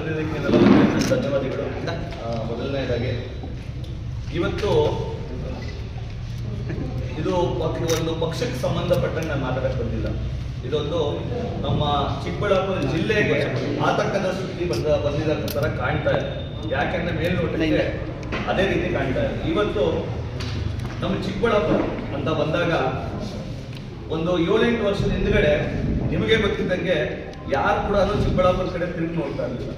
ಕರೆದಿದ್ದಕ್ಕೆ ಧನ್ಯವಾದಗಳು. ಮೊದಲನೇದಾಗಿ ಇವತ್ತು ಇದು ಒಂದು ಪಕ್ಷಕ್ಕೆ ಸಂಬಂಧಪಟ್ಟಂಗೆ ನಾನು ಮಾತಾಡಕ್ಕೆ ಬಂದಿಲ್ಲ. ಇದೊಂದು ನಮ್ಮ ಚಿಕ್ಕಬಳ್ಳಾಪುರ ಜಿಲ್ಲೆಗೆ ಆತಂಕದ ಸುದ್ದಿ ಬಂದ ಬಂದಿದ ತರ ಕಾಣ್ತಾ ಇದೆ. ಯಾಕೆಂದ್ರೆ ಇದೆ ಅದೇ ರೀತಿ ಕಾಣ್ತಾ ಇದೆ. ಇವತ್ತು ನಮ್ಮ ಚಿಕ್ಕಬಳ್ಳಾಪುರ ಅಂತ ಬಂದಾಗ ಒಂದು ಏಳೆಂಟು ವರ್ಷದ ಹಿಂದ್ಗಡೆ ನಿಮಗೆ ಗೊತ್ತಿದ್ದಂಗೆ ಯಾರು ಕೂಡ ಅದು ಚಿಕ್ಕಬಳ್ಳಾಪುರ ಕಡೆ ತಿರುಗಿ ನೋಡ್ತಾ ಇರಲಿಲ್ಲ.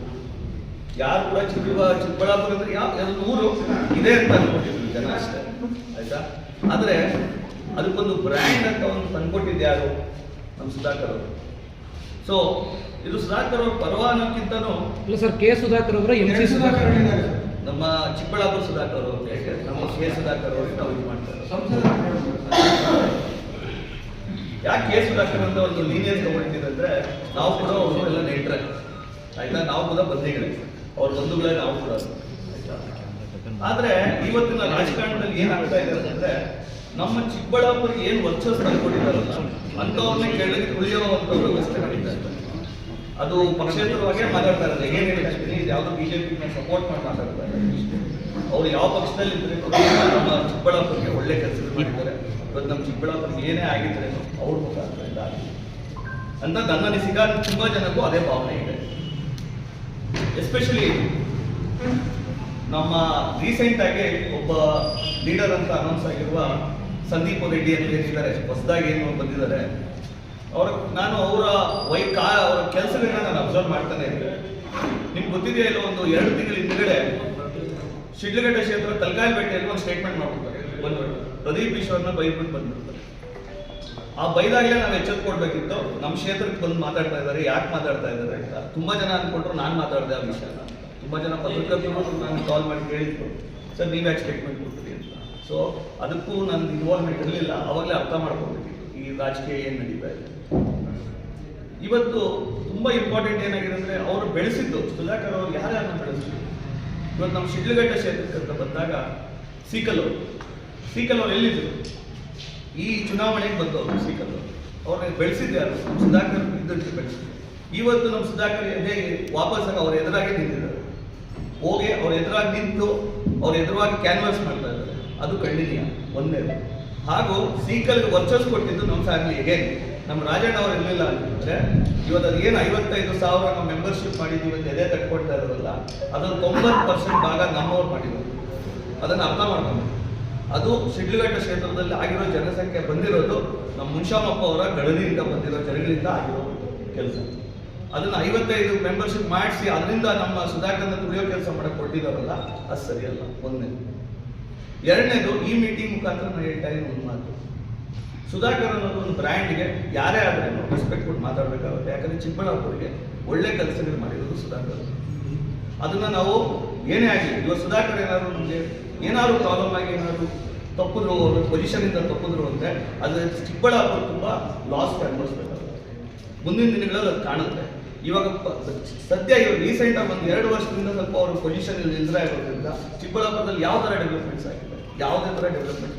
ಯಾರು ಕೂಡ ಚಿಕ್ಕ ಚಿಕ್ಕಬಳ್ಳಾಪುರ ಅಂದ್ರೆ ಯಾವ ಎಲ್ಲ ಊರು? ಇದೆ ಅಂತ ಅನ್ಕೊಂಡಿದ್ರು ಜನ ಅಷ್ಟೇ. ಆಯ್ತಾ? ಆದ್ರೆ ಅದಕ್ಕೊಂದು ಬ್ರ್ಯಾಂಡ್ ಅಂತ ಒಂದು ತಂದ್ಕೊಟ್ಟಿದ್ದೆ ಯಾರು? ನಮ್ಮ ಸುಧಾಕರ್ ಅವರು. ಸೊ ಇದು ಸುಧಾಕರ್ ಅವರು ಪರ್ವ ಅನ್ನೋಕ್ಕಿಂತನೂ ಇಲ್ಲ ಸರ್ ಕೆ ಸುಧಾಕರ್ ಅವರ ಎಂ ಸಿ ಸುಧಾಕರ್ ನಮ್ಮ ಚಿಕ್ಕಬಳ್ಳಾಪುರ ಸುಧಾಕರ್ ಅವರು ನಮ್ಮ ಕೆ ಸುಧಾಕರ್ ಅವರು ನಾವು ಇದು ಮಾಡ್ತಾರೆ. ಯಾಕೆ ಕೆ ಸುಧಾಕರ್ ಅಂತ ಒಂದು ಲೀನಿಯರ್ ಅಂದ್ರೆ ನಾವು ಕೂಡ ಅವರು ಎಲ್ಲ ನೆಂಟ್ರೆ. ಆಯ್ತಾ? ನಾವು ಕೂಡ ಬಂದಿಗಳೇ ಅವ್ರ ಬಂಧುಗಳೇ ನಾವು ಕೂಡ. ಆದ್ರೆ ಇವತ್ತಿನ ರಾಜಕಾರಣದಲ್ಲಿ ಏನಾಗ್ತಾ ಇದೆ ಅಂತಂದ್ರೆ ನಮ್ಮ ಚಿಕ್ಕಬಳ್ಳಾಪುರಿಗೆ ಏನ್ ವರ್ಚಸ್ ತಂದ್ಕೊಂಡಿದ್ದಾರಲ್ಲ ಅಂತವ್ರನ್ನೇ ಕೆಳಗೆ ಅಂತ ವ್ಯವಸ್ಥೆ ಮಾಡಿದ್ದಾರೆ. ಅದು ಪಕ್ಷೇತರವಾಗಿ ಮಾತಾಡ್ತಾ ಇರೋದು ಏನ್ ಹೇಳ್ತೀನಿ ಇದು ಯಾವ್ದು ಬಿಜೆಪಿ ಸಪೋರ್ಟ್ ಮಾಡಿ ಮಾತಾಡ್ತಾ ಇದ್ದಾರೆ. ಅವ್ರು ಯಾವ ಪಕ್ಷದಲ್ಲಿ ನಮ್ಮ ಚಿಕ್ಕಬಳ್ಳಾಪುರಕ್ಕೆ ಒಳ್ಳೆ ಕೆಲಸ ಮಾಡಿದ್ದಾರೆ. ಇವತ್ತು ನಮ್ಮ ಚಿಕ್ಕಬಳ್ಳಾಪುರ ಏನೇ ಆಗಿದ್ರೆ ಅವ್ರ ಆಗಿದೆ. ಅಂತ ನನ್ನ ಅನಿಸಿಕ ತುಂಬಾ ಜನಕ್ಕೂ ಅದೇ ಭಾವನೆ ಇದೆ. ಎಸ್ಪೆಷಲಿ ನಮ್ಮ ರೀಸೆಂಟ್ ಆಗಿ ಒಬ್ಬ ಲೀಡರ್ ಅಂತ ಅನೌನ್ಸ್ ಆಗಿರುವ ಸಂದೀಪ್ ರೆಡ್ಡಿ ಅಂತ ಏನಿದ್ದಾರೆ ಹೊಸದಾಗಿ ಏನು ಬಂದಿದ್ದಾರೆ. ಅವ್ರ ನಾನು ಅವರ ವೈ ಅವರ ಕೆಲಸಗಳನ್ನ ನಾನು ಅಬ್ಸರ್ವ್ ಮಾಡ್ತಾನೆ ಇದ್ದೆ. ನಿಮ್ಗೆ ಗೊತ್ತಿದೆಯಲ್ಲ ಒಂದು ಎರಡು ತಿಂಗಳ ಹಿಂದ್ಗಡೆ ಶಿಡ್ಲಘಟ್ಟ ಕ್ಷೇತ್ರ ತಲಕಾಯಲ್ಪೇಟೆಯಲ್ಲಿ ಒಂದು ಸ್ಟೇಟ್ಮೆಂಟ್ ಮಾಡ್ಬಿಡ್ತಾರೆ. ಬಂದ್ಬಿಟ್ಟು ಪ್ರದೀಪ್ ಈಶ್ವರ್ನ ಬೈದ್ಬಿಟ್ಟು ಬಂದ್ಬಿಡ್ತಾರೆ. ಆ ಬೈದಾಗಲೇ ನಾವು ಎಚ್ಚೆತ್ಕೊಡ್ಬೇಕಿತ್ತು ನಮ್ಮ ಕ್ಷೇತ್ರಕ್ಕೆ ಬಂದು ಮಾತಾಡ್ತಾ ಇದ್ದಾರೆ. ಯಾಕೆ ಮಾತಾಡ್ತಾ ಇದ್ದಾರೆ ಅಂತ. ತುಂಬಾ ಜನ ಅನ್ಕೊಂಡ್ರು ನಾನು ಮಾತಾಡಿದೆ ಆ ವಿಷಯನ ತುಂಬಾ ಜನ ಪತ್ರಕರ್ತರು ನಾನು ಕಾಲ್ ಮಾಡಿ ಕೇಳಿದ್ರು. ಸರ್, ನೀವು ಯಾಕೆ ಸ್ಟೇಟ್ಮೆಂಟ್ ಕೊಡ್ತೀರಿ ಅಂತ. ಸೊ ಅದಕ್ಕೂ ನನ್ನ ಇನ್ವಾಲ್ವ್ಮೆಂಟ್ ಇರಲಿಲ್ಲ. ಅವಾಗಲೇ ಅರ್ಥ ಮಾಡ್ಕೊಬೇಕಿತ್ತು ಈ ರಾಜಕೀಯ ಏನು ನಡೀತಾ ಇದೆ ಇವತ್ತು ತುಂಬಾ ಇಂಪಾರ್ಟೆಂಟ್ ಏನಾಗಿದೆ ಅಂದ್ರೆ, ಅವರು ಬೆಳೆಸಿದ್ದು, ಸುಧಾಕರ್ ಅವರು ಯಾರ್ಯಾರನ್ನ ಬೆಳೆಸಿದ್ರು? ಇವತ್ತು ನಮ್ಮ ಶಿಡ್ಲಘಟ್ಟ ಕ್ಷೇತ್ರಕ್ಕೆ ಅಂತ ಬಂದಾಗ ಸೀಕಲ್ಲು ಅವರು. ಸೀಕಲ್ ಅವ್ರು ಎಲ್ಲಿದ್ರು? ಈ ಚುನಾವಣೆಗೆ ಬಂದವರು ಅವರು ಅವರು. ಅವ್ರನ್ನ ಬೆಳೆಸಿದ್ದೆ ಯಾರು ಸುಧಾಕರ್ ಇದ್ದಂತೆ ಬೆಳೆಸಿದ್ರು ಇವತ್ತು ನಮ್ಮ ಸುಧಾಕರ್ ಹೇಗೆ ವಾಪಸ್ ಆಗಿ ಅವ್ರ ಎದುರಾಗಿ ನಿಂತಿದ್ದಾರೆ. ಹೋಗಿ ಅವ್ರ ಎದುರಾಗಿ ನಿಂತು ಅವ್ರ ಎದುರಾಗಿ ಕ್ಯಾನ್ವಾಸ್ ಮಾಡ್ತಾ ಇದ್ದಾರೆ. ಅದು ಖಂಡನೀಯ ಒಂದೇ. ಹಾಗೂ ಸೀಕಲ್ಗೆ ವರ್ಚಸ್ ಕೊಟ್ಟಿದ್ದು ನಮ್ಮ ಫ್ಯಾಮಿಲಿಗೆ ನಮ್ಮ ರಾಜಣ್ಣ ಅವ್ರು ಇರಲಿಲ್ಲ ಅಂತಂದ್ರೆ ಇವತ್ತು ಅದು ಏನು ಐವತ್ತೈದು ಸಾವಿರ ನಾವು ಮೆಂಬರ್ಶಿಪ್ ಮಾಡಿದ್ದೀವಿ ಅಂತ ಎದೆ ತಟ್ಕೊಳ್ತಾ ಇರೋದಲ್ಲ, ಅದನ್ನು ತೊಂಬತ್ತು ಪರ್ಸೆಂಟ್ ಭಾಗ ನಮ್ಮವ್ರು ಮಾಡಿರೋದು ಅದನ್ನು ಅರ್ಥ ಮಾಡ್ಕೊಂಡು. ಅದು ಸಿಡ್ಲುಗಟ್ಟ ಕ್ಷೇತ್ರದಲ್ಲಿ ಆಗಿರೋ ಜನಸಂಖ್ಯೆ ಬಂದಿರೋದು ನಮ್ಮ ಮುನ್ಶಾಮಪ್ಪ ಅವರ ಗಣದಿಂದ ಬಂದಿರೋ ಜನಗಳಿಂದ ಆಗಿರೋ ಕೆಲಸ. ಅದನ್ನು ಐವತ್ತೈದು ಮೆಂಬರ್ಶಿಪ್ ಮಾಡಿಸಿ ಅದರಿಂದ ನಮ್ಮ ಸುಧಾಕರ್ನ ತುಳಿಯೋ ಕೆಲಸ ಮಾಡಕ್ಕೆ ಕೊಟ್ಟಿದ್ದಾರಲ್ಲ, ಅದು ಸರಿಯಲ್ಲ. ಒಂದನೇ ಎರಡನೇದು, ಈ ಮೀಟಿಂಗ್ ಮುಖಾಂತರ ನಾನು ಹೇಳ್ತಾ ಇದ್ದೀನಿ ಒಂದು ಮಾತು. ಸುಧಾಕರ್ ಅನ್ನೋದು ಒಂದು ಬ್ರ್ಯಾಂಡ್ಗೆ ಯಾರೇ ಆದ್ರೂ ರೆಸ್ಪೆಕ್ಟ್ ಕೊಟ್ಟು ಮಾತಾಡಬೇಕಾಗುತ್ತೆ. ಯಾಕಂದ್ರೆ ಚಿಕ್ಕಬಳ್ಳಾಪುರಿಗೆ ಒಳ್ಳೆ ಕೆಲಸಗಳು ಮಾಡಿರೋದು ಸುಧಾಕರ್. ಅದನ್ನು ನಾವು ಏನೇ ಆಗಲಿ, ಇವಾಗ ಸುಧಾಕರ್ ಏನಾದ್ರು ನಮಗೆ ಏನಾದರೂ ಪ್ರಾಬ್ಲಮ್ ಆಗಿ ಏನಾದರೂ ತಪ್ಪಿದ್ರು ಅವರು ಪೊಸಿಷನಿಂದ ತಪ್ಪಿದ್ರು ಅಂದರೆ ಅದು ಚಿಕ್ಕಬಳ್ಳಾಪುರ ತುಂಬ ಲಾಸ್ ಅನುಭವಿಸ್ಬೇಕಾಗುತ್ತೆ ಮುಂದಿನ ದಿನಗಳಲ್ಲಿ ಅದು ಕಾಣುತ್ತೆ. ಇವಾಗ ಸದ್ಯ ಇವಾಗ ರೀಸೆಂಟ್ ಆಗಿ ಒಂದು ಎರಡು ವರ್ಷದಿಂದ ಸ್ವಲ್ಪ ಅವರು ಪೊಸಿಷನ್ ನಿದ್ರೆ ಆಗೋದ್ರಿಂದ ಚಿಕ್ಕಬಳ್ಳಾಪುರದಲ್ಲಿ ಯಾವ ಥರ ಡೆವಲಪ್ಮೆಂಟ್ಸ್ ಆಗಿದೆ? ಯಾವುದೇ ಥರ ಡೆವಲಪ್ಮೆಂಟ್ಸ್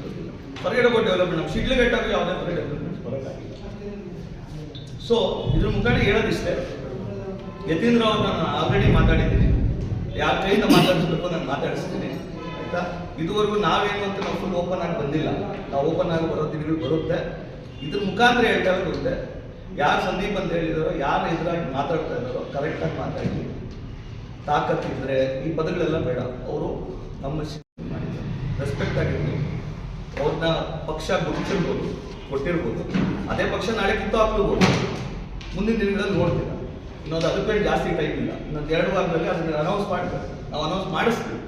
ಹೊರಗಡೆ ಡೆವಲಪ್ಮೆಂಟ್ ನಮ್ಮ ಶಿಡ್ಲಘಟ್ಟಾಗ ಯಾವುದೇ ಹೊರಗೆ ಡೆವಲಪ್ಮೆಂಟ್ ಬರೋಕ್ಕಾಗಿಲ್ಲ. ಸೊ ಇದ್ರ ಮುಖಾಂತರ ಹೇಳೋದಿಷ್ಟೇ. ಯತೀಂದ್ರ ಅವ್ರು ನಾನು ಆಲ್ರೆಡಿ ಮಾತಾಡಿದ್ದೀನಿ. ಯಾರ ಕೈಯಿಂದ ಮಾತಾಡಿಸ್ಬೇಕು ನಾನು ಮಾತಾಡಿಸ್ತೀನಿ, ಆಯಿತಾ? ಇದುವರೆಗೂ ನಾವೇನು ಅಂತ ನಾವು ಫುಲ್ ಓಪನ್ ಆಗಿ ಬಂದಿಲ್ಲ. ನಾವು ಓಪನ್ ಆಗಿ ಬರೋ ದಿನಗಳು ಬರುತ್ತೆ. ಇದ್ರ ಮುಖಾಂತರ ಹೇಳ್ತಾ ಇರುತ್ತೆ ಯಾರು ಸಂದೀಪ್ ಅಂತ ಹೇಳಿದಾರೋ, ಯಾರು ಎದುರಾಗಿ ಮಾತಾಡ್ತಾ ಇದ್ದಾರೋ ಕರೆಕ್ಟಾಗಿ ಮಾತಾಡಿ. ತಾಕತ್ತಿದ್ರೆ ಈ ಪದಗಳೆಲ್ಲ ಬೇಡ. ಅವರು ನಮ್ಮ ರೆಸ್ಪೆಕ್ಟ್ ಆಗಿರ್ಬೋದು ಅವ್ರನ್ನ ಪಕ್ಷ ಗುರುತಿರ್ಬೋದು ಕೊಟ್ಟಿರ್ಬೋದು. ಅದೇ ಪಕ್ಷ ನಾಳೆ ಕಿತ್ತು ಹಾಕ್ಬೋದು ಮುಂದಿನ ದಿನಗಳಲ್ಲಿ ನೋಡ್ತೀರ. ಇನ್ನೊಂದು ಅದಕ್ಕೆ ಜಾಸ್ತಿ ಟೈಮ್ ಇಲ್ಲ. ಇನ್ನೊಂದು ಎರಡು ವಾರದಲ್ಲಿ ಅದನ್ನ ಅನೌನ್ಸ್ ಮಾಡ್ತಾರೆ. ನಾವು ಅನೌನ್ಸ್ ಮಾಡಿಸ್ತೀವಿ.